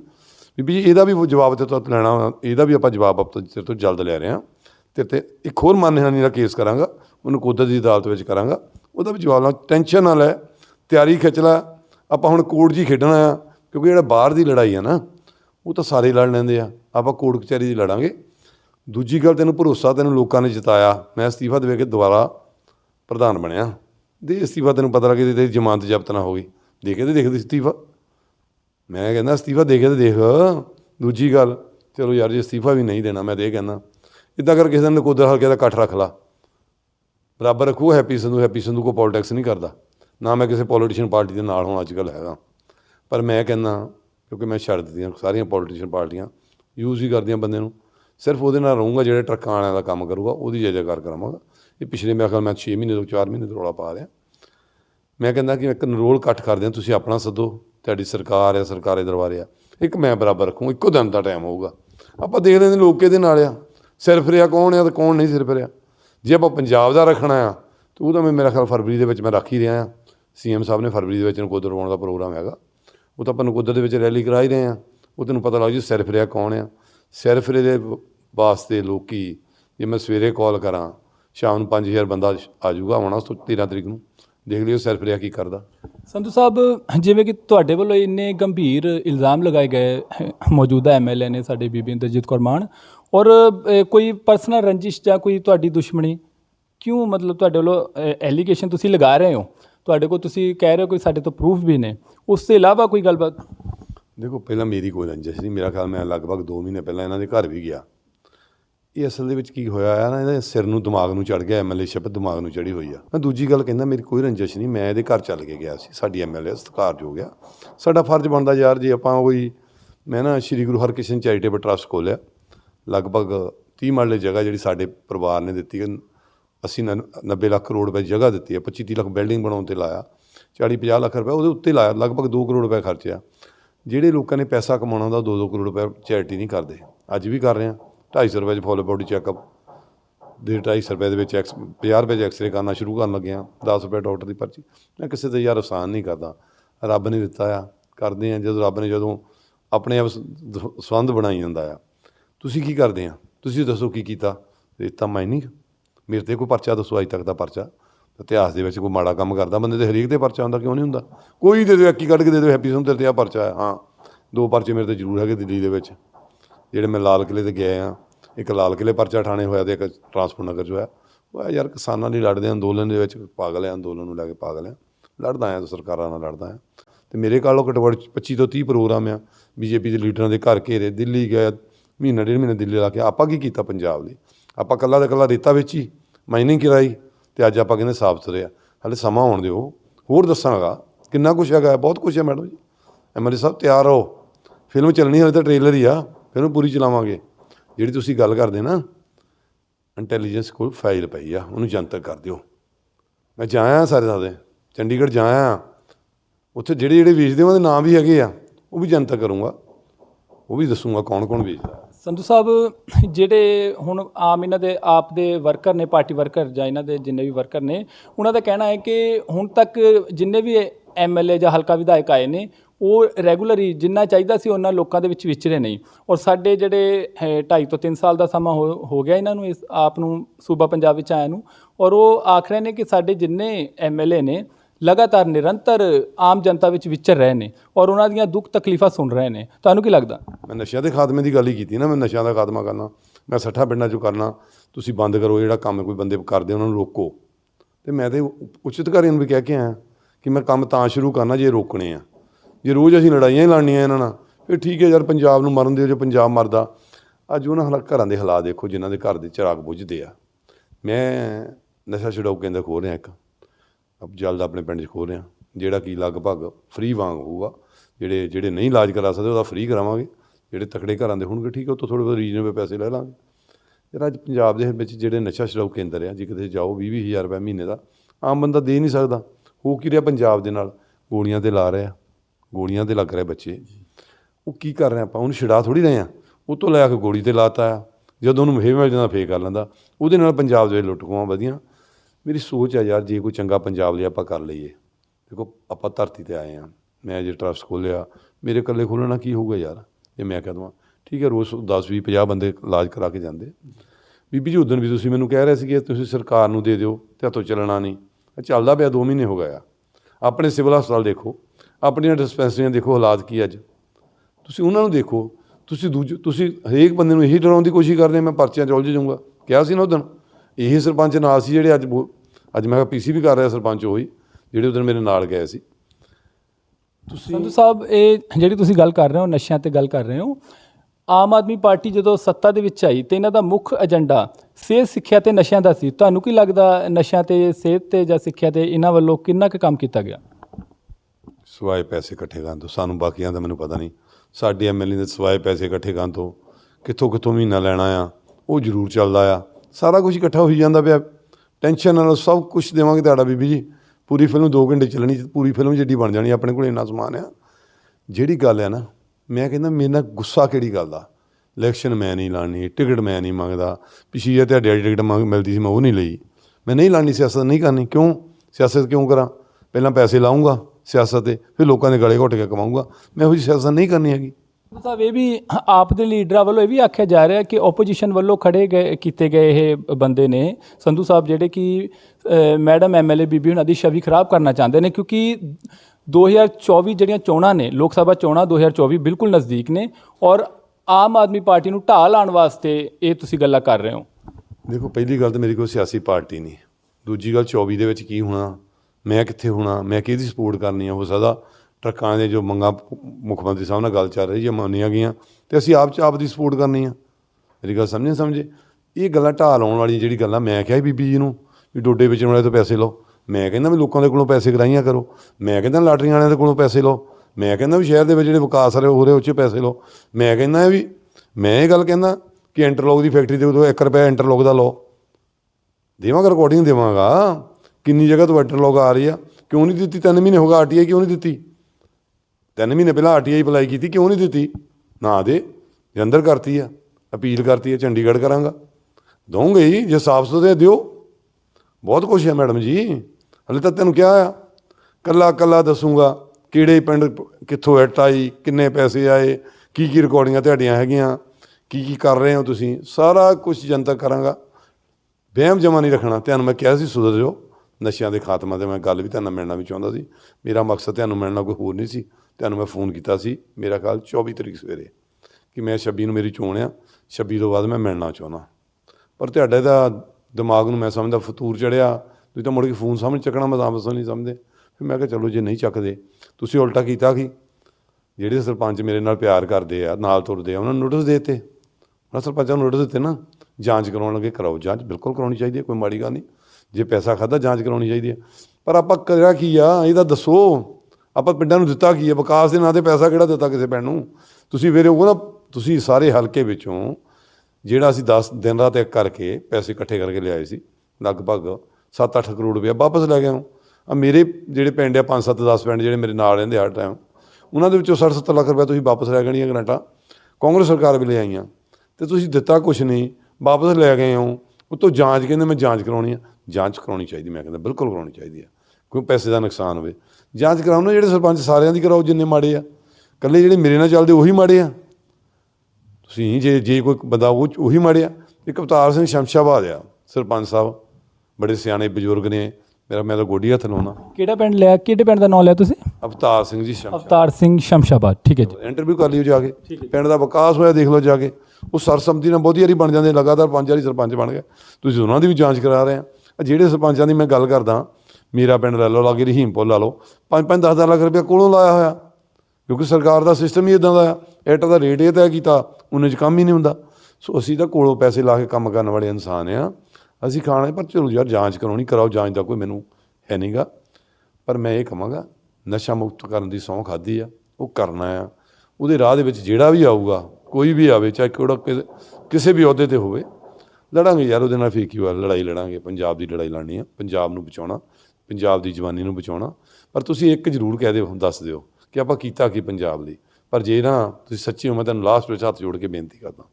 S2: ਬੀਬੀ ਜੀ, ਇਹਦਾ ਵੀ ਜਵਾਬ ਤੇ ਤੋਂ ਲੈਣਾ ਇਹਦਾ ਵੀ ਆਪਾਂ ਜਵਾਬ ਆਪ ਤੋਂ ਤੋਂ ਜਲਦ ਲੈ ਰਹੇ ਹਾਂ। ਤੇ ਤੇ ਇੱਕ ਹੋਰ ਮਾਨਹਾਨੀ ਦਾ ਕੇਸ ਕਰਾਂਗਾ, ਉਹਨੂੰ ਕੁਦਰਤ ਦੀ ਅਦਾਲਤ ਵਿੱਚ ਕਰਾਂਗਾ। ਉਹਦਾ ਵੀ ਜਵਾਬ ਨਾਲ ਟੈਨਸ਼ਨ ਨਾ ਲੈ, ਤਿਆਰੀ ਖਿੱਚ ਲੈ ਆਪਾਂ ਹੁਣ ਕੋਰਟ ਜੀ ਖੇਡਣਾ ਆ ਕਿਉਂਕਿ ਜਿਹੜਾ ਬਾਹਰ ਦੀ ਲੜਾਈ ਆ ਨਾ, ਉਹ ਤਾਂ ਸਾਰੇ ਲੜ ਲੈਂਦੇ ਆ। ਆਪਾਂ ਕੋਰਟ ਕਚਹਿਰੀ ਦੀ ਲੜਾਂਗੇ। ਦੂਜੀ ਗੱਲ, ਤੈਨੂੰ ਭਰੋਸਾ ਤੈਨੂੰ ਲੋਕਾਂ ਨੇ ਜਿਤਾਇਆ। ਮੈਂ ਅਸਤੀਫਾ ਦੇ ਕੇ ਦੁਬਾਰਾ ਪ੍ਰਧਾਨ ਬਣਿਆ। ਦੇ ਅਸਤੀਫਾ, ਤੈਨੂੰ ਪਤਾ ਲੱਗੇ ਤੇਰੀ ਜ਼ਮਾਨਤ ਜ਼ਬਤ ਨਾ ਹੋ ਗਈ। ਦੇ ਕੇ ਤੇ ਦੇਖਦੇ ਅਸਤੀਫਾ। ਮੈਂ ਕਹਿੰਦਾ, ਅਸਤੀਫਾ ਦੇ ਕੇ ਤੇ ਦੇਖ। ਦੂਜੀ ਗੱਲ, ਚਲੋ ਯਾਰ, ਜੇ ਅਸਤੀਫਾ ਵੀ ਨਹੀਂ ਦੇਣਾ, ਮੈਂ ਤੇ ਇਹ ਕਹਿੰਦਾ ਇਦਾਂ ਕਰਕੇ ਕਿਸੇ ਨੇ ਨਕੋਦਰ ਹਲਕੇ ਦਾ ਇਕੱਠ ਰੱਖ ਲਾ। ਬਰਾਬਰ ਰੱਖੂ ਹੈਪੀ ਸੰਧੂ ਹੈਪੀ ਸੰਧੂ ਕੋ ਪੋਲਿਟਿਕਸ ਨਹੀਂ ਕਰਦਾ। ਨਾ ਮੈਂ ਕਿਸੇ ਪੋਲੀਟੀਸ਼ੀਅਨ ਪਾਰਟੀ ਦੇ ਨਾਲ ਹੁਣ ਅੱਜ ਕੱਲ੍ਹ ਹੈਗਾ। ਪਰ ਮੈਂ ਕਹਿੰਦਾ, ਕਿਉਂਕਿ ਮੈਂ ਛੱਡ ਦਿੱਤੀਆਂ ਸਾਰੀਆਂ ਪੋਲੀਟੀਸ਼ੀਅਨ ਪਾਰਟੀਆਂ ਯੂਜ਼ ਹੀ ਕਰਦੀਆਂ ਬੰਦੇ ਨੂੰ। ਸਿਰਫ ਉਹਦੇ ਨਾਲ ਰਹੂੰਗਾ ਜਿਹੜੇ ਟਰੱਕਾਂ ਵਾਲਿਆਂ ਦਾ ਕੰਮ ਕਰੂਗਾ, ਉਹਦੀ ਜੈ ਜੈਕਾਰ ਕਰਾਵਾਂਗਾ। ਇਹ ਪਿਛਲੇ ਮੇਰੇ ਖਿਆਲ ਮੈਂ 6 ਮਹੀਨੇ ਤੋਂ 4 ਮਹੀਨੇ ਤੋਂ ਰੌਲਾ ਪਾ ਰਿਹਾ। ਮੈਂ ਕਹਿੰਦਾ ਕਿ ਇੱਕ ਨਰੋਲ ਇਕੱਠ ਕਰਦੇ ਹਾਂ ਤੁਸੀਂ ਆਪਣਾ ਸੱਦੋ, ਤੁਹਾਡੀ ਸਰਕਾਰ ਹੈ ਸਰਕਾਰੀ ਦਰਬਾਰੇ ਆ। ਇੱਕ ਮੈਂ ਬਰਾਬਰ ਰੱਖੂ, ਇੱਕੋ ਦਿਨ ਦਾ ਟਾਈਮ ਹੋਊਗਾ। ਆਪਾਂ ਦੇਖਦੇ ਲੈਂਦੇ ਲੋਕ ਕਿਹਦੇ ਨਾਲ ਆ। ਸਿਰਫ ਰਿਆ ਕੌਣ ਆ ਤੇ ਕੌਣ ਨਹੀਂ ਸਿਰਫ ਰਿਆ ਜੇ ਆਪਾਂ ਪੰਜਾਬ ਦਾ ਰੱਖਣਾ ਆ, ਤੇ ਉਹ ਤਾਂ ਮੈਂ ਮੇਰਾ ਖਿਆਲ ਫਰਵਰੀ ਦੇ ਵਿੱਚ ਮੈਂ ਰੱਖ ਹੀ ਰਿਹਾ ਆ। ਸੀਐਮ ਸਾਹਿਬ ਨੇ ਫਰਵਰੀ ਦੇ ਵਿੱਚ ਨਕੋਦਰ ਪਾਉਣ ਦਾ ਪ੍ਰੋਗਰਾਮ ਹੈਗਾ। ਉਹ ਤਾਂ ਆਪਾਂ ਨਕੋਦਰ ਦੇ ਵਿੱਚ ਰੈਲੀ ਕਰਾ ਹੀ ਰਹੇ ਆ ਉਹ ਤੈਨੂੰ ਪਤਾ ਲੱਗ ਜੂ ਸਿਰਫ ਰਿਆ ਕੌਣ ਆ। ਸਿਰਫ ਦੇ ਵਾਸਤੇ ਲੋਕੀ, ਜੇ ਮੈਂ ਸਵੇਰੇ ਕਾਲ ਕਰਾਂ, ਸ਼ਾਮ ਨੂੰ 5000 ਬੰਦਾ ਆ ਜਾਊਗਾ ਆਉਣਾ ਉਸ 13 ਤਰੀਕ ਨੂੰ। ਦੇਖ ਲਿਓ ਸਿਰਫ ਰਿਆ ਕੀ ਕਰਦਾ।
S1: ਸੰਧੂ ਸਾਹਿਬ, ਜਿਵੇਂ ਕਿ ਤੁਹਾਡੇ ਵੱਲੋਂ ਇੰਨੇ ਗੰਭੀਰ ਇਲਜ਼ਾਮ ਲਗਾਏ ਗਏ, ਮੌਜੂਦਾ ਐਮਐਲਏ ਨੇ ਸਾਡੇ ਬੀਬੀ ਇੰਦਰਜੀਤ ਕੌਰ ਮਾਨ। ਔਰ ਕੋਈ ਪਰਸਨਲ ਰੰਜਿਸ਼ ਜਾਂ ਕੋਈ ਤੁਹਾਡੀ ਦੁਸ਼ਮਣੀ? ਕਿਉਂ ਮਤਲਬ ਤੁਹਾਡੇ ਵੱਲੋਂ ਐਲੀਗੇਸ਼ਨ ਤੁਸੀਂ ਲਗਾ ਰਹੇ ਹੋ? ਤੁਹਾਡੇ ਕੋਲ ਤੁਸੀਂ ਕਹਿ ਰਹੇ ਹੋ ਕੋਈ ਸਾਡੇ ਤੋਂ ਪ੍ਰੂਫ ਵੀ ਨੇ। ਉਸ ਤੋਂ ਇਲਾਵਾ ਕੋਈ ਗੱਲਬਾਤ?
S2: ਦੇਖੋ, ਪਹਿਲਾਂ ਮੇਰੀ ਕੋਈ ਰੰਜਿਸ਼ ਨਹੀਂ। ਮੇਰਾ ਖਿਆਲ ਮੈਂ ਲਗਭਗ 2 ਮਹੀਨੇ ਪਹਿਲਾਂ ਇਹਨਾਂ ਦੇ ਘਰ ਵੀ ਗਿਆ। ਇਹ ਅਸਲ ਦੇ ਵਿੱਚ ਕੀ ਹੋਇਆ ਆ ਨਾ, ਇਹਦੇ ਸਿਰ ਨੂੰ ਦਿਮਾਗ ਨੂੰ ਚੜ ਗਿਆ ਐਮਐਲਏ ਸ਼ਿਪ ਦਿਮਾਗ ਨੂੰ ਚੜੀ ਹੋਈ ਆ। ਮੈਂ ਦੂਜੀ ਗੱਲ ਕਹਿੰਦਾ, ਮੇਰੀ ਕੋਈ ਰੰਜਿਸ਼ ਨਹੀਂ। ਮੈਂ ਇਹਦੇ ਘਰ ਚੱਲ ਕੇ ਗਿਆ ਸੀ। ਸਾਡੀ ਐਮਐਲਏ ਸਤਿਕਾਰ ਹੋ ਗਿਆ ਸਾਡਾ ਫਰਜ਼ ਬਣਦਾ ਯਾਰ, ਜੇ ਆਪਾਂ ਕੋਈ, ਮੈਂ ਨਾ ਸ਼੍ਰੀ ਗੁਰੂ ਹਰਕ੍ਰਿਸ਼ਨ ਚੈਰੀਟੇਬਲ ਟਰਸਟ ਖੋਲਿਆ ਲਗਭਗ 30 ਮਰਲੇ ਜਗ੍ਹਾ ਜਿਹੜੀ ਸਾਡੇ ਪਰਿਵਾਰ ਨੇ ਦਿੱਤੀ ਹੈ ਅਸੀਂ 90 ਲੱਖ ਕਰੋੜ ਰੁਪਏ ਜਗ੍ਹਾ ਦਿੱਤੀ ਹੈ 25 30 ਲੱਖ ਬਿਲਡਿੰਗ ਬਣਾਉਣ ਤੇ ਲਾਇਆ 40 50 ਲੱਖ ਰੁਪਏ ਉਹਦੇ ਉੱਤੇ ਲਾਇਆ, ਲਗਭਗ 2 ਕਰੋੜ ਰੁਪਏ ਖਰਚਿਆ। ਜਿਹੜੇ ਲੋਕਾਂ ਨੇ ਪੈਸਾ ਕਮਾਉਣਾ ਹੁੰਦਾ 2-2 ਕਰੋੜ ਰੁਪਏ ਚੈਰਿਟੀ ਨਹੀਂ ਕਰਦੇ। ਅੱਜ ਵੀ ਕਰ ਰਹੇ ਆ 250 ਰੁਪਏ 'ਚ ਫੁੱਲ ਬੋਡੀ ਚੈੱਕਅਪ, ਦੇ 250 ਰੁਪਏ ਦੇ ਵਿੱਚ ਐਕਸ 50 ਰੁਪਏ 'ਚ ਐਕਸਰੇ ਕਰਨਾ ਸ਼ੁਰੂ ਕਰਨ ਲੱਗੇ ਆ 10 ਰੁਪਏ ਡਾਕਟਰ ਦੀ ਪਰਚੀ। ਮੈਂ ਕਿਸੇ ਤੇ ਯਾਰ ਆਸਾਨ ਨਹੀਂ ਕਰਦਾ। ਰੱਬ ਨੇ ਦਿੱਤਾ ਆ, ਕਰਦੇ ਆ ਜਦੋਂ ਰੱਬ ਨੇ ਜਦੋਂ ਆਪਣੇ ਆਪ ਸ- ਸੰਬੰਧ ਬਣਾਈ ਜਾਂਦਾ ਆ। ਤੁਸੀਂ ਕੀ ਕਰਦੇ ਆ ਤੁਸੀਂ ਦੱਸੋ ਕੀ ਕੀਤਾ? ਦਿੱਤਾ ਮਾਈਨਿੰਗ ਮੇਰੇ ਤੇ ਕੋਈ ਪਰਚਾ ਦੱਸੋ ਅੱਜ ਤੱਕ ਦਾ ਪਰਚਾ। ਇਤਿਹਾਸ ਦੇ ਵਿੱਚ ਕੋਈ ਮਾੜਾ ਕੰਮ ਕਰਦਾ, ਬੰਦੇ ਤੇ ਹਰੇਕ ਤੇ ਪਰਚਾ ਹੁੰਦਾ, ਕਿਉਂ ਨਹੀਂ ਹੁੰਦਾ? ਕੋਈ ਦੇ ਦਿਓ, ਇੱਕ ਕੱਢ ਕੇ ਦੇ ਦਿਓ, ਹੈਪੀ ਸੁਣ ਤੇਰੇ ਤੇ ਆ ਪਰਚਾ ਹੈ। ਹਾਂ, ਦੋ ਪਰਚੇ ਮੇਰੇ ਤੇ ਜ਼ਰੂਰ ਹੈਗੇ ਦਿੱਲੀ ਦੇ ਵਿੱਚ। ਜਿਹੜੇ ਮੈਂ ਲਾਲ ਕਿਲੇ ਤੇ ਗਿਆ ਆ ਇੱਕ ਲਾਲ ਕਿਲੇ ਪਰਚਾ ਠਾਣੇ ਹੋਇਆ ਤੇ ਇੱਕ ਟਰਾਂਸਪੋਰਟ ਨਗਰ 'ਚ ਹੋਇਆ। ਉਹ ਯਾਰ ਕਿਸਾਨਾਂ ਲਈ ਲੜਦੇ ਅੰਦੋਲਨ ਦੇ ਵਿੱਚ ਪਾਗਲ ਆ ਅੰਦੋਲਨ ਨੂੰ ਲੈ ਕੇ ਪਾਗਲ ਆ ਲੜਦਾ ਆ ਤਾਂ ਸਰਕਾਰਾਂ ਨਾਲ ਲੜਦਾ ਆ ਤੇ ਮੇਰੇ ਕੋਲ ਘੱਟੋ ਘੱਟ 25 ਤੋਂ 30 ਪ੍ਰੋਗਰਾਮ ਆ। ਬੀਜੇਪੀ ਦੇ ਲੀਡਰਾਂ ਦੇ ਘਰ ਘੇਰੇ, ਦਿੱਲੀ ਗਏ ਮਹੀਨਾ, ਡੇਢ ਮਹੀਨਾ ਦਿੱਲੀ ਲਾ ਕੇ ਆਪਾਂ ਕੀ ਕੀਤਾ ਪੰਜਾਬ ਲਈ? ਆਪਾਂ ਕੱਲਾ ਦਾ ਕੱਲਾ ਰੇਤਾ ਵੇਚੀ। ਮਾਈਨਿੰਗ ਕਰਾਈ ਤੇ ਅੱਜ ਆਪਾਂ ਕਹਿੰਦੇ ਸਾਫ਼ ਸੁਥਰੇ ਆ। ਹਲੇ ਸਮਾਂ ਆਉਣ ਦਿਓ। ਹੋਰ ਦੱਸਾਂਗਾ ਕਿੰਨਾ ਕੁਛ ਹੈਗਾ, ਬਹੁਤ ਕੁਛ ਹੈ ਮੈਡਮ ਜੀ। ਐਮਐਲਏ ਸਾਹਿਬ, ਤਿਆਰ ਹੋ ਫਿਲਮ ਚੱਲਣੀ ਹਲੇ ਤਾਂ ਟ੍ਰੇਲਰ ਹੀ ਆ ਫਿਲਮ ਪੂਰੀ ਚਲਾਵਾਂਗੇ। ਜਿਹੜੀ ਤੁਸੀਂ ਗੱਲ ਕਰਦੇ ਨਾ ਇੰਟੈਲੀਜੈਂਸ ਕੋਲ ਫਾਈਲ ਪਈ ਆ, ਉਹਨੂੰ ਜਨਤਕ ਕਰ ਦਿਓ। ਮੈਂ ਜਾਇਆ ਸਾਰੇ ਸਾਦੇ ਚੰਡੀਗੜ੍ਹ ਜਾਇਆ ਉੱਥੇ ਜਿਹੜੇ ਜਿਹੜੇ ਵੇਚਦੇ ਉਹਨਾਂ ਦੇ ਨਾਮ ਵੀ ਹੈਗੇ ਆ, ਉਹ ਵੀ ਜਨਤਕ ਕਰੂੰਗਾ। ਉਹ ਵੀ ਦੱਸੂਗਾ ਕੌਣ ਕੌਣ ਵੇਚਦਾ।
S1: ਸੰਧੂ ਸਾਹਿਬ, ਜਿਹੜੇ ਹੁਣ ਆਮ ਇਹਨਾਂ ਦੇ, ਆਪ ਦੇ ਵਰਕਰ ਨੇ, ਪਾਰਟੀ ਵਰਕਰ ਜਾਂ ਇਹਨਾਂ ਦੇ ਜਿੰਨੇ ਵੀ ਵਰਕਰ ਨੇ, ਉਹਨਾਂ ਦਾ ਕਹਿਣਾ ਹੈ ਕਿ ਹੁਣ ਤੱਕ ਜਿੰਨੇ ਵੀ ਐਮਐਲਏ ਜਾਂ ਹਲਕਾ ਵਿਧਾਇਕ ਆਏ ਨੇ, ਉਹ ਰੈਗੂਲਰੀ ਜਿੰਨਾ ਚਾਹੀਦਾ ਸੀ, ਉਹਨਾਂ ਲੋਕਾਂ ਦੇ ਵਿੱਚ ਵਿਚਰੇ ਨਹੀਂ। ਔਰ ਸਾਡੇ ਜਿਹੜੇ 2.5 ਤੋਂ 3 ਸਾਲ ਦਾ ਸਮਾਂ ਹੋ ਹੋ ਗਿਆ ਇਹਨਾਂ ਨੂੰ ਇਸ, ਆਪ ਨੂੰ ਸੂਬਾ ਪੰਜਾਬ ਵਿੱਚ ਆਇਆ ਨੂੰ, ਔਰ ਉਹ ਆਖ ਰਹੇ ਨੇ ਕਿ ਸਾਡੇ ਜਿੰਨੇ ਐਮਐਲਏ ਨੇ ਲਗਾਤਾਰ ਨਿਰੰਤਰ ਆਮ ਜਨਤਾ ਵਿੱਚ ਵਿਚਰ ਰਹੇ ਨੇ ਔਰ ਉਹਨਾਂ ਦੀਆਂ ਦੁੱਖ ਤਕਲੀਫਾਂ ਸੁਣ ਰਹੇ ਨੇ। ਤੁਹਾਨੂੰ ਕੀ ਲੱਗਦਾ?
S2: ਮੈਂ ਨਸ਼ਿਆਂ ਦੇ ਖਾਤਮੇ ਦੀ ਗੱਲ ਹੀ ਕੀਤੀ ਨਾ, ਮੈਂ ਨਸ਼ਿਆਂ ਦਾ ਖਾਤਮਾ ਕਰਨਾ, ਮੈਂ ਸੱਠਾ ਪਿੰਡਾਂ 'ਚੋਂ ਕਰਨਾ, ਤੁਸੀਂ ਬੰਦ ਕਰੋ, ਜਿਹੜਾ ਕੰਮ ਕੋਈ ਬੰਦੇ ਕਰਦੇ ਉਹਨਾਂ ਨੂੰ ਰੋਕੋ। ਤੇ ਮੈਂ ਤੇ ਉੱਚ ਅਧਿਕਾਰੀਆਂ ਨੂੰ ਵੀ ਕਹਿ ਕੇ ਆਇਆ ਕਿ ਮੈਂ ਕੰਮ ਤਾਂ ਸ਼ੁਰੂ ਕਰਨਾ ਜੇ ਰੋਕਣੇ ਆ। ਜੇ ਰੋਜ਼ ਅਸੀਂ ਲੜਾਈਆਂ ਹੀ ਲੜਨੀਆਂ ਇਹਨਾਂ ਨਾਲ, ਫਿਰ ਠੀਕ ਹੈ ਯਾਰ ਪੰਜਾਬ ਨੂੰ ਮਰਨ ਦਿਓ ਜੇ ਪੰਜਾਬ ਮਰਦਾ। ਅੱਜ ਉਹਨਾਂ ਹਾਲਾ, ਘਰਾਂ ਦੇ ਹਾਲਾਤ ਦੇਖੋ, ਜਿਨ੍ਹਾਂ ਦੇ ਘਰ ਦੇ ਚਿਰਾਗ ਬੁਝਦੇ ਆ। ਮੈਂ ਨਸ਼ਾ ਛੁਡਾਊ ਕੇਂਦਰ ਖੋਲ੍ਹ ਰਿਹਾ ਇੱਕ। ਜਲਦ ਆਪਣੇ ਪਿੰਡ 'ਚ ਖੋਲ੍ਹ ਰਿਹਾ ਜਿਹੜਾ ਕਿ ਲਗਭਗ ਫ੍ਰੀ ਵਾਂਗ ਹੋਊਗਾ। ਜਿਹੜੇ ਜਿਹੜੇ ਨਹੀਂ ਇਲਾਜ ਕਰਾ ਸਕਦੇ, ਉਹਦਾ ਫ੍ਰੀ ਕਰਾਵਾਂਗੇ। ਜਿਹੜੇ ਤਕੜੇ ਘਰਾਂ ਦੇ ਹੋਣਗੇ, ਠੀਕ ਹੈ, ਉਹ ਤੋਂ ਥੋੜੇ ਬਹੁਤ ਰੀਜਨੇਬਲ ਪੈਸੇ ਲੈ ਲਾਂਗੇ। ਯਾਰ ਅੱਜ ਪੰਜਾਬ ਦੇ ਵਿੱਚ ਜਿਹੜੇ ਨਸ਼ਾ ਛਡਾਊ ਕੇਂਦਰ ਆ, ਜੇ ਕਿਤੇ ਜਾਓ 20 ਵੀਹ ਹਜ਼ਾਰ ਰੁਪਏ ਮਹੀਨੇ ਦਾ, ਆਮ ਬੰਦਾ ਦੇ ਨਹੀਂ ਸਕਦਾ। ਹੋ ਕੀ ਰਿਹਾ ਪੰਜਾਬ ਦੇ ਨਾਲ? ਗੋਲੀਆਂ ਤੇ ਲਾ ਰਹੇ ਆ ਗੋਲੀਆਂ ਤੇ ਲੱਗ ਰਹੇ ਬੱਚੇ। ਉਹ ਕੀ ਕਰ ਰਹੇ ਆਪਾਂ? ਉਹਨੂੰ ਛਡਾ ਥੋੜੀ ਰਹੇ ਆ ਉਹ ਤੋਂ ਲੈ ਕੇ ਗੋਲੀ ਤੇ ਲਾਤਾ ਆ। ਜਦੋਂ ਉਹਨੂੰ ਫੇਰ ਮਿਲ ਜਾਂਦਾ ਫੇਰ ਕਰ ਲੈਂਦਾ। ਉਹਦੇ ਨਾਲ ਪੰਜਾਬ ਦੇ ਵਿੱਚ ਲੁੱਟ ਖੋਹਾਂ ਵਧੀਆਂ। ਮੇਰੀ ਸੋਚ ਆ ਯਾਰ, ਜੇ ਕੋਈ ਚੰਗਾ ਪੰਜਾਬ ਲਈ ਆਪਾਂ ਕਰ ਲਈਏ। ਦੇਖੋ, ਆਪਾਂ ਧਰਤੀ ਤੇ ਆਏ ਆ। ਮੈਂ ਜੇ ਟਰਸਟ ਖੋਲਿਆ ਮੇਰੇ ਇਕੱਲੇ ਖੋਲ੍ਹਣ ਕੀ ਹੋਊਗਾ ਯਾਰ? ਇਹ ਮੈਂ ਕਹਿ ਦਵਾਂ, ਠੀਕ ਹੈ, ਰੋਜ਼ 10 20 50 ਬੰਦੇ ਇਲਾਜ ਕਰਾ ਕੇ ਜਾਂਦੇ। ਬੀਬੀ ਜੀ, ਉਦੋਂ ਵੀ ਤੁਸੀਂ ਮੈਨੂੰ ਕਹਿ ਰਹੇ ਸੀਗੇ, ਤੁਸੀਂ ਸਰਕਾਰ ਨੂੰ ਦੇ ਦਿਓ, ਤੇ ਹੱਥੋਂ ਚੱਲਣਾ ਨਹੀਂ। ਚੱਲਦਾ ਪਿਆ 2 ਮਹੀਨੇ ਹੋ ਗਏ ਆ। ਆਪਣੇ ਸਿਵਲ ਹਸਪਤਾਲ ਦੇਖੋ, ਆਪਣੀਆਂ ਡਿਸਪੈਂਸਰੀਆਂ ਦੇਖੋ, ਹਾਲਾਤ ਕੀ ਅੱਜ। ਤੁਸੀਂ ਉਹਨਾਂ ਨੂੰ ਦੇਖੋ, ਤੁਸੀਂ ਦੂਜੇ, ਤੁਸੀਂ ਹਰੇਕ ਬੰਦੇ ਨੂੰ ਇਹੀ ਡਰਾਉਣ ਦੀ ਕੋਸ਼ਿਸ਼ ਕਰਦੇ ਮੈਂ ਪਰਚਿਆਂ 'ਚ ਉਲਝ ਜਾਊਂਗਾ। ਕਿਹਾ ਸੀ ਨਾ ਉਦੋਂ। ਇਹੀ ਸਰਪੰਚ ਨਾਲ ਸੀ ਜਿਹੜੇ ਅੱਜ ਅੱਜ ਮੈਂ ਪੀਸੀ ਵੀ ਕਰ ਰਿਹਾ ਸਰਪੰਚ ਉਹੀ ਜਿਹੜੇ ਉਦੋਂ ਮੇਰੇ ਨਾਲ ਗਏ ਸੀ।
S1: ਸੰਧੂ ਸਾਹਿਬ ਇਹ ਜਿਹੜੀ ਤੁਸੀਂ ਗੱਲ ਕਰ ਰਹੇ ਹੋ ਨਸ਼ਿਆਂ ਤੇ ਗੱਲ ਕਰ ਰਹੇ ਹੋ ਆਮ ਆਦਮੀ ਪਾਰਟੀ ਜਦੋਂ ਸੱਤਾ ਦੇ ਵਿੱਚ ਆਈ ਤੇ ਇਹਨਾਂ ਦਾ ਮੁੱਖ ਏਜੰਡਾ ਸਿਹਤ ਸਿੱਖਿਆ ਤੇ ਨਸ਼ਿਆਂ ਦਾ ਸੀ। ਤੁਹਾਨੂੰ ਕੀ ਲੱਗਦਾ ਨਸ਼ਿਆਂ ਤੇ ਸਿਹਤ ਤੇ ਜਾਂ ਸਿੱਖਿਆ ਤੇ ਇਹਨਾਂ ਵੱਲੋਂ ਕਿੰਨਾ ਕੁ ਕੰਮ ਕੀਤਾ ਗਿਆ?
S2: ਸਵਾਏ ਪੈਸੇ ਇਕੱਠੇ ਕਰਨ ਤੋਂ ਸਾਨੂੰ ਬਾਕੀਆਂ ਦਾ ਮੈਨੂੰ ਪਤਾ ਨਹੀਂ। ਸਾਡੇ ਐਮਐਲਏ ਦੇ ਸਵਾਏ ਪੈਸੇ ਇਕੱਠੇ ਕਰਨ ਤੋਂ ਕਿੱਥੋਂ ਕਿੱਥੋਂ ਮਹੀਨਾ ਲੈਣਾ ਆ ਉਹ ਜ਼ਰੂਰ ਚੱਲਦਾ ਆ। ਸਾਰਾ ਕੁਝ ਇਕੱਠਾ ਹੋਈ ਜਾਂਦਾ ਪਿਆ। ਟੈਨਸ਼ਨ ਨਾਲ ਸਭ ਕੁਝ ਦੇਵਾਂਗੇ ਤੁਹਾਡਾ ਬੀਬੀ ਜੀ। ਪੂਰੀ ਫਿਲਮ 2 ਘੰਟੇ ਚੱਲਣੀ ਪੂਰੀ ਫਿਲਮ ਜਿੱਡੀ ਬਣ ਜਾਣੀ, ਆਪਣੇ ਕੋਲ ਇੰਨਾ ਸਮਾਨ ਆ। ਜਿਹੜੀ ਗੱਲ ਹੈ ਨਾ, ਮੈਂ ਕਹਿੰਦਾ ਮੇਰੇ ਨਾਲ ਗੁੱਸਾ ਕਿਹੜੀ ਗੱਲ ਦਾ? ਇਲੈਕਸ਼ਨ ਮੈਂ ਨਹੀਂ ਲਾਣੀ ਟਿਕਟ ਮੈਂ ਨਹੀਂ ਮੰਗਦਾ। ਪਿਛਲੀ ਵਾਰ ਤੁਹਾਡੇ ਵਾਲੀ ਟਿਕਟ ਮੰਗ ਮਿਲਦੀ ਸੀ, ਮੈਂ ਉਹ ਨਹੀਂ ਲਈ। ਮੈਂ ਨਹੀਂ ਲਾਣੀ ਸਿਆਸਤ, ਨਹੀਂ ਕਰਨੀ। ਕਿਉਂ? ਸਿਆਸਤ ਕਿਉਂ ਕਰਾਂ? ਪਹਿਲਾਂ ਪੈਸੇ ਲਾਉਂਗਾ ਸਿਆਸਤ ਤੇ, ਫਿਰ ਲੋਕਾਂ ਦੇ ਗਲੇ ਘੁੱਟ ਕੇ ਕਮਾਊਂਗਾ। ਮੈਂ ਇਹੋ ਜਿਹੀ ਸਿਆਸਤ ਨਹੀਂ ਕਰਨੀ ਹੈਗੀ।
S1: ਸਾਹਿਬ ਇਹ ਵੀ ਆਪ ਦੇ ਲੀਡਰਾਂ ਵੱਲੋਂ ਇਹ ਵੀ ਆਖਿਆ ਜਾ ਰਿਹਾ ਕਿ ਆਪੋਜੀਸ਼ਨ ਵੱਲੋਂ ਖੜੇ ਗਏ ਕੀਤੇ ਗਏ ਇਹ ਬੰਦੇ ਨੇ। ਸੰਧੂ ਸਾਹਿਬ ਜਿਹੜੇ ਕਿ ਅ, ਮੈਡਮ ਐਮਐਲਏ ਬੀਬੀ ਉਹਨਾਂ ਦੀ ਛਵੀ ਖਰਾਬ ਕਰਨਾ ਚਾਹੁੰਦੇ ਨੇ ਕਿਉਂਕਿ 2024 ਜਿਹੜੀਆਂ ਚੋਣਾਂ ਨੇ ਲੋਕ ਸਭਾ ਚੋਣਾਂ 2024 ਬਿਲਕੁਲ ਨਜ਼ਦੀਕ ਨੇ ਔਰ ਆਮ ਆਦਮੀ ਪਾਰਟੀ ਨੂੰ ਢਾਹ ਲਾਉਣ ਵਾਸਤੇ ਇਹ ਤੁਸੀਂ ਗੱਲਾਂ ਕਰ ਰਹੇ ਹੋ।
S2: ਦੇਖੋ ਪਹਿਲੀ ਗੱਲ ਤਾਂ ਮੇਰੀ ਕੋਈ ਸਿਆਸੀ ਪਾਰਟੀ ਨਹੀਂ। ਦੂਜੀ ਗੱਲ 24 ਦੇ ਵਿੱਚ ਕੀ ਹੋਣਾ? ਮੈਂ ਕਿੱਥੇ ਹੋਣਾ? ਮੈਂ ਕਿਹਦੀ ਸਪੋਰਟ ਕਰਨੀ ਆ? ਹੋ ਸਕਦਾ ਟਰੱਕਾਂ ਦੇ ਜੋ ਮੰਗਾਂ ਮੁੱਖ ਮੰਤਰੀ ਸਾਹਿਬ ਨਾਲ ਗੱਲ ਚੱਲ ਰਹੀ ਜੇ ਮੰਨੀਆਂ ਗਈਆਂ, ਤੇ ਅਸੀਂ ਆਪ ਚ ਆਪ ਦੀ ਸਪੋਰਟ ਕਰਨੀ ਆ। ਮੇਰੀ ਗੱਲ ਸਮਝੇ ਸਮਝੇ? ਇਹ ਗੱਲਾਂ ਢਾਹ ਲਾਉਣ ਵਾਲੀ ਜਿਹੜੀ ਗੱਲਾਂ ਮੈਂ ਕਿਹਾ ਬੀਬੀ ਜੀ ਨੂੰ, ਵੀ ਡੋਡੇ ਵੇਚਣ ਵਾਲੇ ਤੋਂ ਪੈਸੇ ਲਓ। ਮੈਂ ਕਹਿੰਦਾ ਵੀ ਲੋਕਾਂ ਦੇ ਕੋਲੋਂ ਪੈਸੇ ਕਰਾਈਆਂ ਕਰੋ। ਮੈਂ ਕਹਿੰਦਾ ਲਾਟਰੀਆਂ ਵਾਲਿਆਂ ਦੇ ਕੋਲੋਂ ਪੈਸੇ ਲਓ। ਮੈਂ ਕਹਿੰਦਾ ਵੀ ਸ਼ਹਿਰ ਦੇ ਵਿੱਚ ਜਿਹੜੇ ਵਿਕਾਸ ਰਹੇ ਹੋ ਰਹੇ, ਉਹ 'ਚ ਪੈਸੇ ਲਓ। ਮੈਂ ਕਹਿੰਦਾ ਵੀ, ਮੈਂ ਇਹ ਗੱਲ ਕਹਿੰਦਾ ਕਿ ਇੰਟਰਲੋਕ ਦੀ ਫੈਕਟਰੀ ਦੇ ਉਦੋਂ 1 ਰੁਪਏ ਇੰਟਰਲੋਕ ਦਾ ਲਓ। ਦੇਵਾਂਗਾ ਰਿਕਾਰਡਿੰਗ ਦੇਵਾਂਗਾ। ਕਿੰਨੀ ਜਗ੍ਹਾ ਤੋਂ ਇੰਟਰਲੋਕ ਆ ਰਹੀ ਆ। ਕਿਉਂ ਨਹੀਂ ਦਿੱਤੀ? ਤਿੰਨ ਮਹੀਨੇ ਹੋ ਗਏ ਆਰਟੀਆਈ ਕਿਉਂ ਨਹੀਂ ਦਿੱਤੀ? ਤਿੰਨ ਮਹੀਨੇ ਪਹਿਲਾਂ ਆਰਟੀਆਈ ਅਪਲਾਈ ਕੀਤੀ, ਕਿਉਂ ਨਹੀਂ ਦਿੱਤੀ? ਨਾ ਦੇ ਜੇ ਅੰਦਰ ਕਰਤੀ ਆ, ਅਪੀਲ ਕਰਤੀ ਆ, ਚੰਡੀਗੜ੍ਹ ਕਰਾਂਗਾ। ਦਊਂਗੇ ਹੀ ਜੇ ਸਾਫ਼ ਸੁਥਰੇ ਦਿਓ। ਬਹੁਤ ਕੁਛ ਹੈ ਮੈਡਮ ਜੀ। ਹਲੇ ਤਾਂ ਤੈਨੂੰ ਕਿਹਾ ਆ, ਕੱਲਾ ਕੱਲਾ ਦੱਸੂਗਾ ਕਿਹੜੇ ਪਿੰਡ ਕਿੱਥੋਂ ਐਟ ਆਈ, ਕਿੰਨੇ ਪੈਸੇ ਆਏ, ਕੀ ਕੀ ਰਿਕਾਰਡਿੰਗਾਂ ਤੁਹਾਡੀਆਂ ਹੈਗੀਆਂ, ਕੀ ਕੀ ਕਰ ਰਹੇ ਹੋ ਤੁਸੀਂ, ਸਾਰਾ ਕੁਝ ਜਨਤਕ ਕਰਾਂਗਾ। ਵਹਿਮ ਜਮਾ ਨਹੀਂ ਰੱਖਣਾ। ਤੁਹਾਨੂੰ ਮੈਂ ਕਿਹਾ ਸੀ, ਸੁਧਰ ਜਾਓ। ਨਸ਼ਿਆਂ ਦੇ ਖਾਤਮਾ ਤੇ ਮੈਂ ਗੱਲ ਵੀ ਤੁਹਾਨੂੰ ਮਿਲਣਾ ਵੀ ਚਾਹੁੰਦਾ ਸੀ। ਮੇਰਾ ਮਕਸਦ ਤੁਹਾਨੂੰ ਮਿਲਣਾ ਕੋਈ ਹੋਰ ਨਹੀਂ ਸੀ। ਤੁਹਾਨੂੰ ਮੈਂ ਫੋਨ ਕੀਤਾ ਸੀ, ਮੇਰਾ ਖਿਆਲ 24 ਤਰੀਕ ਸਵੇਰੇ, ਕਿ ਮੈਂ 26 ਨੂੰ ਮੇਰੀ ਚੋਣ ਆ 26 ਤੋਂ ਬਾਅਦ ਮੈਂ ਮਿਲਣਾ ਚਾਹੁੰਦਾ। ਪਰ ਤੁਹਾਡੇ ਦਾ ਦਿਮਾਗ ਨੂੰ ਮੈਂ ਸਮਝਦਾ, ਫਤੂਰ ਚੜਿਆ, ਤੁਸੀਂ ਤਾਂ ਮੁੜ ਕੇ ਫੋਨ ਸਾਹਮਣੇ ਚੱਕਣਾ ਮੈਂ ਤਾਂ ਬਸ ਨਹੀਂ ਸਮਝਦੇ। ਫਿਰ ਮੈਂ ਕਿਹਾ ਚਲੋ ਜੇ ਨਹੀਂ ਚੱਕਦੇ, ਤੁਸੀਂ ਉਲਟਾ ਕੀਤਾ ਕੀ ਜਿਹੜੇ ਸਰਪੰਚ ਮੇਰੇ ਨਾਲ ਪਿਆਰ ਕਰਦੇ ਆ, ਨਾਲ ਤੁਰਦੇ ਆ, ਉਹਨਾਂ ਨੂੰ ਨੋਟਿਸ ਦੇ ਦਿੱਤੇ। ਉਹਨਾਂ ਸਰਪੰਚਾਂ ਨੂੰ ਨੋਟਿਸ ਦਿੱਤੇ ਨਾ, ਜਾਂਚ ਕਰਾਉਣ ਲੱਗੇ, ਕਰਾਓ ਜਾਂਚ, ਬਿਲਕੁਲ ਕਰਾਉਣੀ ਚਾਹੀਦੀ ਹੈ, ਕੋਈ ਮਾੜੀ ਗੱਲ ਨਹੀਂ। ਜੇ ਪੈਸਾ ਖਾਦਾ ਜਾਂਚ ਕਰਾਉਣੀ ਚਾਹੀਦੀ ਹੈ। ਪਰ ਆਪਾਂ ਕਰਿਆ ਕੀ ਆ ਇਹਦਾ ਦੱਸੋ। ਆਪਾਂ ਪਿੰਡਾਂ ਨੂੰ ਦਿੱਤਾ ਕੀ ਹੈ? ਵਿਕਾਸ ਦੇ ਨਾਂ ਤੇ ਪੈਸਾ ਕਿਹੜਾ ਦਿੱਤਾ ਕਿਸੇ ਪਿੰਡ ਨੂੰ? ਤੁਸੀਂ ਫਿਰ ਉਹ ਨਾ, ਤੁਸੀਂ ਸਾਰੇ ਹਲਕੇ ਵਿੱਚੋਂ ਜਿਹੜਾ ਅਸੀਂ 10 ਦਿਨ ਰਾਤ ਇੱਕ ਕਰਕੇ ਪੈਸੇ ਇਕੱਠੇ ਕਰਕੇ ਲਿਆਏ ਸੀ, ਲਗਭਗ 7-8 ਕਰੋੜ ਰੁਪਏ ਵਾਪਸ ਲੈ ਗਏ ਹਾਂ। ਆ ਮੇਰੇ ਜਿਹੜੇ ਪਿੰਡ ਆ 5-7 10 ਪਿੰਡ ਜਿਹੜੇ ਮੇਰੇ ਨਾਲ ਰਹਿੰਦੇ ਹਰ ਟਾਈਮ ਉਹਨਾਂ ਦੇ ਵਿੱਚੋਂ 60-70 ਲੱਖ ਰੁਪਏ ਤੁਸੀਂ ਵਾਪਸ ਲੈ ਗਣੀਆਂ ਗ੍ਰਾਂਟਾਂ। ਕਾਂਗਰਸ ਸਰਕਾਰ ਵੀ ਲੈ ਆਈਆਂ ਤੇ ਤੁਸੀਂ ਦਿੱਤਾ ਕੁਛ ਨਹੀਂ, ਵਾਪਸ ਲੈ ਗਏ ਹੋ। ਉਤੋਂ ਜਾਂਚ ਕਹਿੰਦੇ ਮੈਂ ਜਾਂਚ ਕਰਾਉਣੀ ਆ। ਜਾਂਚ ਕਰਾਉਣੀ ਚਾਹੀਦੀ, ਮੈਂ ਕਹਿੰਦਾ ਬਿਲਕੁਲ ਕਰਾਉਣੀ ਚਾਹੀਦੀ ਆ। ਕੋਈ ਪੈਸੇ ਦਾ ਨੁਕਸਾਨ ਹੋਵੇ। ਜਾਂਚ ਕਰਾਉਣ ਨੂੰ ਜਿਹੜੇ ਸਰਪੰਚ ਸਾਰਿਆਂ ਦੀ ਕਰਾਓ ਜਿੰਨੇ ਮਾੜੇ ਆ। ਕੱਲੇ ਜਿਹੜੇ ਮੇਰੇ ਨਾਲ ਚੱਲਦੇ ਉਹੀ ਮਾੜੇ ਆ। ਤੁਸੀਂ ਜੇ ਜੇ ਕੋਈ ਬੰਦਾ ਉਹ ਉਹੀ ਮਾੜਿਆ ਇੱਕ ਅਵਤਾਰ ਸਿੰਘ ਸ਼ਮਸ਼ਾਬਾਦ ਆ ਸਰਪੰਚ ਸਾਹਿਬ। ਬੜੇ ਸਿਆਣੇ ਬਜ਼ੁਰਗ ਨੇ। ਮੇਰਾ ਮੈਂ ਤਾਂ ਗੋਡੀ ਹੱਥ ਲਾਉਣਾ।
S1: ਕਿਹੜਾ ਪਿੰਡ ਲਿਆ ਕਿਹੜੇ ਪਿੰਡ ਦਾ ਨਾਮ ਲਿਆ ਤੁਸੀਂ?
S2: ਅਵਤਾਰ ਸਿੰਘ ਜੀ ਸ਼ਮਸ਼ਾ
S1: ਅਵਤਾਰ ਸਿੰਘ ਸ਼ਮਸ਼ਾਬਾਦ ਠੀਕ ਹੈ ਜੀ।
S2: ਇੰਟਰਵਿਊ ਕਰ ਲਿਓ ਜਾ ਕੇ। ਪਿੰਡ ਦਾ ਵਿਕਾਸ ਹੋਇਆ ਦੇਖ ਲਓ ਜਾ ਕੇ। ਉਹ ਸਰਸਮਤੀ ਨਾਲ ਬਹੁਤੀ ਵਾਰੀ ਬਣ ਜਾਂਦੇ ਲਗਾਤਾਰ ਪੰਜ ਵਾਰੀ ਸਰਪੰਚ ਬਣ ਗਏ। ਤੁਸੀਂ ਉਹਨਾਂ ਦੀ ਵੀ ਜਾਂਚ ਕਰਾ ਰਹੇ ਆ ਜਿਹੜੇ ਸਰਪੰਚਾਂ ਦੀ ਮੈਂ ਗੱਲ ਕਰਦਾ ਮੇਰਾ ਪਿੰਡ ਲੈ ਲਓ, ਲਾਗੇ ਰਹੀਮਪੁਰ ਲਾ ਲਓ। 5-5 10 ਲੱਖ ਰੁਪਏ ਕੋਲੋਂ ਲਾਇਆ ਹੋਇਆ। ਕਿਉਂਕਿ ਸਰਕਾਰ ਦਾ ਸਿਸਟਮ ਹੀ ਇਦਾਂ ਦਾ ਆ। ਐਟ ਦਾ ਰੇਟ ਇਹ ਤੈਅ ਕੀਤਾ, ਉਹਨੇ 'ਚ ਕੰਮ ਹੀ ਨਹੀਂ ਹੁੰਦਾ। ਸੋ ਅਸੀਂ ਤਾਂ ਕੋਲੋਂ ਪੈਸੇ ਲਾ ਕੇ ਕੰਮ ਕਰਨ ਵਾਲੇ ਇਨਸਾਨ ਆ। ਅਸੀਂ ਖਾਣਾ ਪਰ ਚਲੋ ਯਾਰ ਜਾਂਚ ਕਰਾਉਣੀ, ਕਰਾਓ ਜਾਂਚ ਦਾ ਕੋਈ ਮੈਨੂੰ ਹੈ ਨਹੀਂਗਾ ਪਰ ਮੈਂ ਇਹ ਕਹਾਂਗਾ, ਨਸ਼ਾ ਮੁਕਤ ਕਰਨ ਦੀ ਸਹੁੰ ਖਾਦੀ ਆ, ਉਹ ਕਰਨਾ ਆ। ਉਹਦੇ ਰਾਹ ਦੇ ਵਿੱਚ ਜਿਹੜਾ ਵੀ ਆਊਗਾ, ਕੋਈ ਵੀ ਆਵੇ, ਚਾਹੇ ਕਿਹੜਾ ਕਿਸੇ ਵੀ ਅਹੁਦੇ ਤੇ ਹੋਵੇ, ਲੜਾਂਗੇ ਯਾਰ, ਉਹਦੇ ਨਾਲ ਫੇਰ ਕੀ ਹੋਇਆ? ਲੜਾਈ ਲੜਾਂਗੇ, ਪੰਜਾਬ ਦੀ ਲੜਾਈ ਲੜਨੀ ਆ, ਪੰਜਾਬ ਨੂੰ ਬਚਾਉਣਾ। ਪੰਜਾਬ ਦੀ ਜਵਾਨੀ ਨੂੰ ਬਚਾਉਣਾ। ਪਰ ਤੁਸੀਂ ਇੱਕ ਜ਼ਰੂਰ ਕਹਿ ਦਿਓ, ਦੱਸ ਦਿਓ ਕਿ ਆਪਾਂ ਕੀਤਾ ਕੀ ਪੰਜਾਬ ਲਈ। ਪਰ ਜੇ ਨਾ ਤੁਸੀਂ ਸੱਚੀ ਹੋ, ਮੈਂ ਤੁਹਾਨੂੰ ਲਾਸਟ ਵਿੱਚ ਹੱਥ ਜੋੜ ਕੇ ਬੇਨਤੀ ਕਰਦਾ।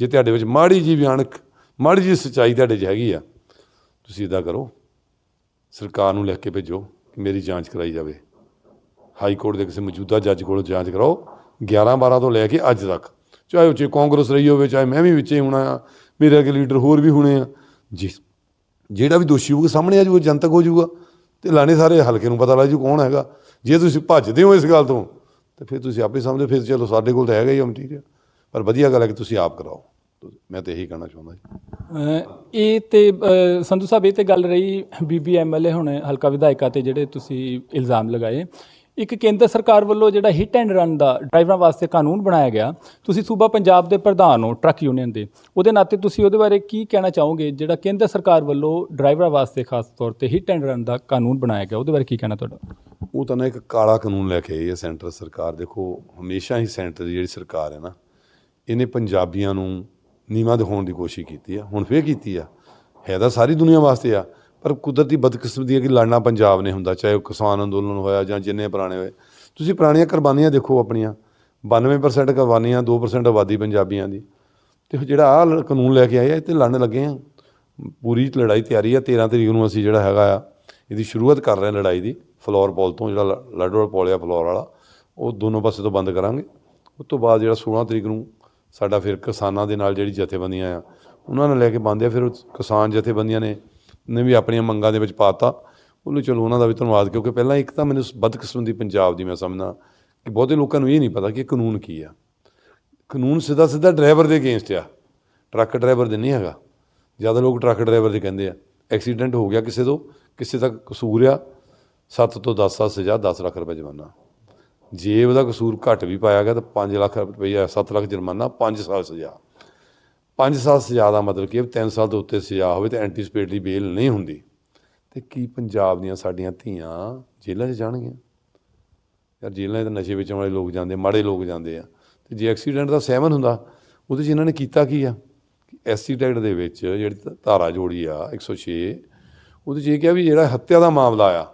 S2: ਜੇ ਤੁਹਾਡੇ ਵਿੱਚ ਮਾੜੀ ਜੀ ਵੀ ਅਣਖ ਮਾੜੀ ਜੀ ਸੱਚਾਈ ਤੁਹਾਡੇ 'ਚ ਹੈਗੀ ਆ, ਤੁਸੀਂ ਇਦਾਂ ਕਰੋ। ਸਰਕਾਰ ਨੂੰ ਲਿਖ ਕੇ ਭੇਜੋ ਕਿ ਮੇਰੀ ਜਾਂਚ ਕਰਾਈ ਜਾਵੇ। ਹਾਈ ਕੋਰਟ ਦੇ ਕਿਸੇ ਮੌਜੂਦਾ ਜੱਜ ਕੋਲ ਜਾਂਚ ਕਰਾਓ 11 12 ਤੋਂ ਲੈ ਕੇ ਅੱਜ ਤੱਕ। ਚਾਹੇ ਉਹ 'ਚ ਕਾਂਗਰਸ ਰਹੀ ਹੋਵੇ, ਚਾਹੇ ਮੈਂ ਵੀ ਵਿੱਚੇ ਹੋਣਾ ਆ, ਮੇਰੇ ਅਗੇ ਲੀਡਰ ਹੋਰ ਵੀ ਹੋਣੇ ਆ। ਜੀ ਜਿਹੜਾ ਵੀ ਦੋਸ਼ੀ ਹੋਊਗਾ, ਸਾਹਮਣੇ ਆ ਜੂਗਾ ਜਨਤਕ ਹੋ ਜਾਊਗਾ। ਤੇ ਲਾਣੇ ਸਾਰੇ ਹਲਕੇ ਨੂੰ ਪਤਾ ਲੱਗ ਜੂ ਕੌਣ ਹੈਗਾ। ਜੇ ਤੁਸੀਂ ਭੱਜਦੇ ਹੋ ਇਸ ਗੱਲ ਤੋਂ, ਤੇ ਫਿਰ ਤੁਸੀਂ ਆਪੇ ਸਮਝੋ ਫਿਰ ਚਲੋ ਸਾਡੇ ਕੋਲ ਤਾਂ ਹੈਗਾ ਹੀ ਮਟੀਰੀਅਲ ਪਰ ਵਧੀਆ ਗੱਲ ਹੈ ਕਿ ਤੁਸੀਂ ਆਪ ਕਰਾਓ। ਮੈਂ ਤਾਂ ਇਹੀ ਕਹਿਣਾ ਚਾਹੁੰਦਾ ਜੀ।
S1: ਇਹ ਤੇ ਸੰਧੂ ਸਾਹਿਬ, ਇਹ ਤੇ ਗੱਲ ਰਹੀ ਬੀਬੀ ਐਮਐਲਏ ਹੁਣ ਹਲਕਾ ਵਿਧਾਇਕਾ ਤੇ ਜਿਹੜੇ ਤੁਸੀਂ ਇਲਜ਼ਾਮ ਲਗਾਏ। ਇੱਕ ਕੇਂਦਰ ਸਰਕਾਰ ਵੱਲੋਂ ਜਿਹੜਾ ਹਿੱਟ ਐਂਡ ਰਨ ਦਾ ਡਰਾਈਵਰਾਂ ਵਾਸਤੇ ਕਾਨੂੰਨ ਬਣਾਇਆ ਗਿਆ, ਤੁਸੀਂ ਸੂਬਾ ਪੰਜਾਬ ਦੇ ਪ੍ਰਧਾਨ ਹੋ ਟਰੱਕ ਯੂਨੀਅਨ ਦੇ। ਉਹਦੇ ਨਾਤੇ ਤੁਸੀਂ ਉਹਦੇ ਬਾਰੇ ਕੀ ਕਹਿਣਾ ਚਾਹੋਗੇ, ਜਿਹੜਾ ਕੇਂਦਰ ਸਰਕਾਰ ਵੱਲੋਂ ਡਰਾਈਵਰਾਂ ਵਾਸਤੇ ਖਾਸ ਤੌਰ ਤੇ ਹਿੱਟ ਐਂਡ ਰਨ ਦਾ ਕਾਨੂੰਨ ਬਣਾਇਆ ਗਿਆ, ਉਹਦੇ ਬਾਰੇ ਕੀ ਕਹਿਣਾ ਤੁਹਾਡਾ?
S2: ਉਹ ਤਾਂ ਨਾ ਇੱਕ ਕਾਲਾ ਕਾਨੂੰਨ ਲੈ ਕੇ ਆਈ ਹੈ ਸੈਂਟਰ ਸਰਕਾਰ। ਦੇਖੋ, ਹਮੇਸ਼ਾ ਹੀ ਸੈਂਟਰ ਦੀ ਜਿਹੜੀ ਸਰਕਾਰ ਹੈ ਨਾ, ਇਹਨੇ ਪੰਜਾਬੀਆਂ ਨੂੰ ਨੀਵਾਂ ਦਿਖਾਉਣ ਦੀ ਕੋਸ਼ਿਸ਼ ਕੀਤੀ ਆ, ਹੁਣ ਫੇਰ ਕੀਤੀ ਆ। ਹੈ ਤਾਂ ਸਾਰੀ ਦੁਨੀਆ ਵਾਸਤੇ ਆ ਪਰ ਕੁਦਰਤੀ ਬਦਕਿਸਮਤੀ ਹੈ ਕਿ ਲੜਨਾ ਪੰਜਾਬ ਨੇ ਹੁੰਦਾ, ਚਾਹੇ ਉਹ ਕਿਸਾਨ ਅੰਦੋਲਨ ਹੋਇਆ ਜਾਂ ਜਿੰਨੇ ਪੁਰਾਣੇ ਹੋਏ। ਤੁਸੀਂ ਪੁਰਾਣੀਆਂ ਕੁਰਬਾਨੀਆਂ ਦੇਖੋ ਆਪਣੀਆਂ। 92% ਕੁਰਬਾਨੀਆਂ 2% ਆਬਾਦੀ ਪੰਜਾਬੀਆਂ ਦੀ। ਤੇ ਜਿਹੜਾ ਆ ਕਾਨੂੰਨ ਲੈ ਕੇ ਆਏ ਆ, ਇਹ ਤੇ ਲੜਨ ਲੱਗੇ ਆ। ਪੂਰੀ ਲੜਾਈ ਤਿਆਰੀ ਆ। 13 ਤਰੀਕ ਨੂੰ ਅਸੀਂ ਜਿਹੜਾ ਹੈਗਾ ਆ, ਇਹਦੀ ਸ਼ੁਰੂਆਤ ਕਰ ਰਹੇ ਹਾਂ ਲੜਾਈ ਦੀ, ਫਲੋਰ ਪੋਲ ਤੋਂ, ਜਿਹੜਾ ਲ- ਲਾਡੋਰ ਪੋਲ ਆ, ਫਲੋਰ ਵਾਲਾ। ਉਹ ਦੋਨੋਂ ਪਾਸੇ ਤੋਂ ਬੰਦ ਕਰਾਂਗੇ। ਉਸ ਤੋਂ ਬਾਅਦ ਜਿਹੜਾ 16 ਤਰੀਕ ਨੂੰ ਸਾਡਾ ਫਿਰ ਕਿਸਾਨਾਂ ਦੇ ਨਾਲ ਜਿਹੜੀ ਜਥੇਬੰਦੀਆਂ ਆ, ਉਹਨਾਂ ਨੇ ਲੈ ਕੇ ਬੰਦੇ ਆ। ਫਿਰ ਕਿਸਾਨ ਜਥੇਬੰਦੀਆਂ ਨੇ ਨੇ ਵੀ ਆਪਣੀਆਂ ਮੰਗਾਂ ਦੇ ਵਿੱਚ ਪਾਤਾ। ਉਹਨੂੰ ਚਲੋ ਉਹਨਾਂ ਦਾ ਵੀ ਧੰਨਵਾਦ, ਕਿਉਂਕਿ ਪਹਿਲਾਂ ਇੱਕ ਤਾਂ ਮੈਨੂੰ ਬਦਕਿਸਮਤੀ ਪੰਜਾਬ ਦੀ ਮੈਂ ਸਮਝਦਾ ਕਿ ਬਹੁਤੇ ਲੋਕਾਂ ਨੂੰ ਇਹ ਨਹੀਂ ਪਤਾ ਕਿ ਕਾਨੂੰਨ ਕੀ ਆ। ਕਾਨੂੰਨ ਸਿੱਧਾ ਸਿੱਧਾ ਡਰਾਈਵਰ ਦੇ ਅਗੇਂਸਟ ਆ। ਟਰੱਕ ਡਰਾਈਵਰ ਦੇ ਨਹੀਂ ਹੈਗਾ। ਜ਼ਿਆਦਾ ਲੋਕ ਟਰੱਕ ਡਰਾਈਵਰ ਦੇ ਕਹਿੰਦੇ ਆ। ਐਕਸੀਡੈਂਟ ਹੋ ਗਿਆ ਕਿਸੇ ਤੋਂ, ਕਿਸੇ ਦਾ ਕਸੂਰ ਆ। 7 ਤੋਂ 10 ਸਾਲ ਸਜ਼ਾ 10 ਲੱਖ ਰੁਪਏ ਜੁਰਮਾਨਾ। ਜੇ ਉਹਦਾ ਕਸੂਰ ਘੱਟ ਵੀ ਪਾਇਆ ਗਿਆ ਤਾਂ 5 ਲੱਖ ਰੁਪਈਆ 7 ਲੱਖ ਜੁਰਮਾਨਾ 5 ਸਾਲ ਸਜ਼ਾ। 5 ਸਾਲ ਸਜ਼ਾ ਦਾ ਮਤਲਬ ਕਿ 3 ਸਾਲ ਦੇ ਉੱਤੇ ਸਜ਼ਾ ਹੋਵੇ ਤਾਂ ਐਂਟੀਸਪੇਟਰੀ ਬੇਲ ਨਹੀਂ ਹੁੰਦੀ। ਤੇ ਕੀ ਪੰਜਾਬ ਦੀਆਂ ਸਾਡੀਆਂ ਧੀਆਂ ਜੇਲ੍ਹਾਂ 'ਚ ਜਾਣਗੀਆਂ? ਯਾਰ ਜੇਲ੍ਹਾਂ 'ਚ ਨਸ਼ੇ ਵੇਚਣ ਵਾਲੇ ਲੋਕ ਜਾਂਦੇ ਮਾੜੇ ਲੋਕ ਜਾਂਦੇ ਆ। ਤੇ ਜੇ ਐਕਸੀਡੈਂਟ ਦਾ ਸਹਿਮਨ ਹੁੰਦਾ, ਉਹਦੇ 'ਚ ਇਹਨਾਂ ਨੇ ਕੀਤਾ ਕੀ ਆ? ਐਕਸੀਡੈਂਟ ਦੇ ਵਿੱਚ ਜਿਹੜੀ ਧਾਰਾ ਜੋੜੀ ਆ 106 ਉਹਦੇ 'ਚ ਇਹ ਕਿਹਾ ਵੀ ਜਿਹੜਾ ਹੱਤਿਆ ਦਾ ਮਾਮਲਾ ਆ,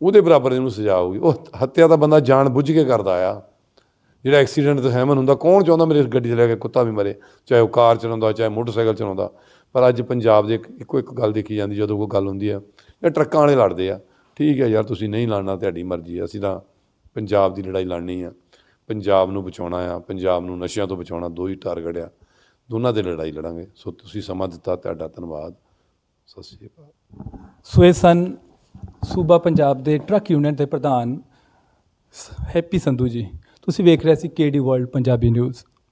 S2: ਉਹਦੇ ਬਰਾਬਰ ਇਹਨੂੰ ਸਜ਼ਾ ਹੋਊਗੀ। ਉਹ ਹੱਤਿਆ ਦਾ ਬੰਦਾ ਜਾਣ ਬੁੱਝ ਕੇ ਕਰਦਾ ਆ। ਜਿਹੜਾ ਐਕਸੀਡੈਂਟ ਤੋਂ ਸਹਿਮਨ ਹੁੰਦਾ, ਕੌਣ ਚਾਹੁੰਦਾ ਮੇਰੇ ਗੱਡੀ 'ਚ ਲੈ ਕੇ ਕੁੱਤਾ ਵੀ ਮਰੇ? ਚਾਹੇ ਉਹ ਕਾਰ ਚਲਾਉਂਦਾ, ਚਾਹੇ ਮੋਟਰਸਾਈਕਲ ਚਲਾਉਂਦਾ। ਪਰ ਅੱਜ ਪੰਜਾਬ ਦੇ ਇੱਕੋ, ਇੱਕ ਗੱਲ ਦੇਖੀ ਜਾਂਦੀ, ਜਦੋਂ ਕੋਈ ਗੱਲ ਹੁੰਦੀ ਆ ਇਹ ਟਰੱਕਾਂ ਵਾਲੇ ਲੜਦੇ ਆ। ਠੀਕ ਹੈ ਯਾਰ, ਤੁਸੀਂ ਨਹੀਂ ਲੜਨਾ ਤੁਹਾਡੀ ਮਰਜ਼ੀ ਆ ਅਸੀਂ ਤਾਂ ਪੰਜਾਬ ਦੀ ਲੜਾਈ ਲੜਨੀ ਆ। ਪੰਜਾਬ ਨੂੰ ਬਚਾਉਣਾ ਆ, ਪੰਜਾਬ ਨੂੰ ਨਸ਼ਿਆਂ ਤੋਂ ਬਚਾਉਣਾ, ਦੋ ਹੀ ਟਾਰਗੇਟ ਆ। ਦੋਨਾਂ ਦੇ ਲੜਾਈ ਲੜਾਂਗੇ। ਸੋ ਤੁਸੀਂ ਸਮਾਂ ਦਿੱਤਾ, ਤੁਹਾਡਾ ਧੰਨਵਾਦ। ਸਤਿ ਸ਼੍ਰੀ ਅਕਾਲ।
S1: ਸੋ ਇਹ ਸਨ ਸੂਬਾ ਪੰਜਾਬ ਦੇ ਟਰੱਕ ਯੂਨੀਅਨ ਦੇ ਪ੍ਰਧਾਨ ਸ- ਹੈਪੀ ਸੰਧੂ ਜੀ। ਤੁਸੀਂ ਵੇਖ ਰਹੇ ਸੀ ਕੇਡੀ ਵਰਲਡ ਪੰਜਾਬੀ ਨਿਊਜ਼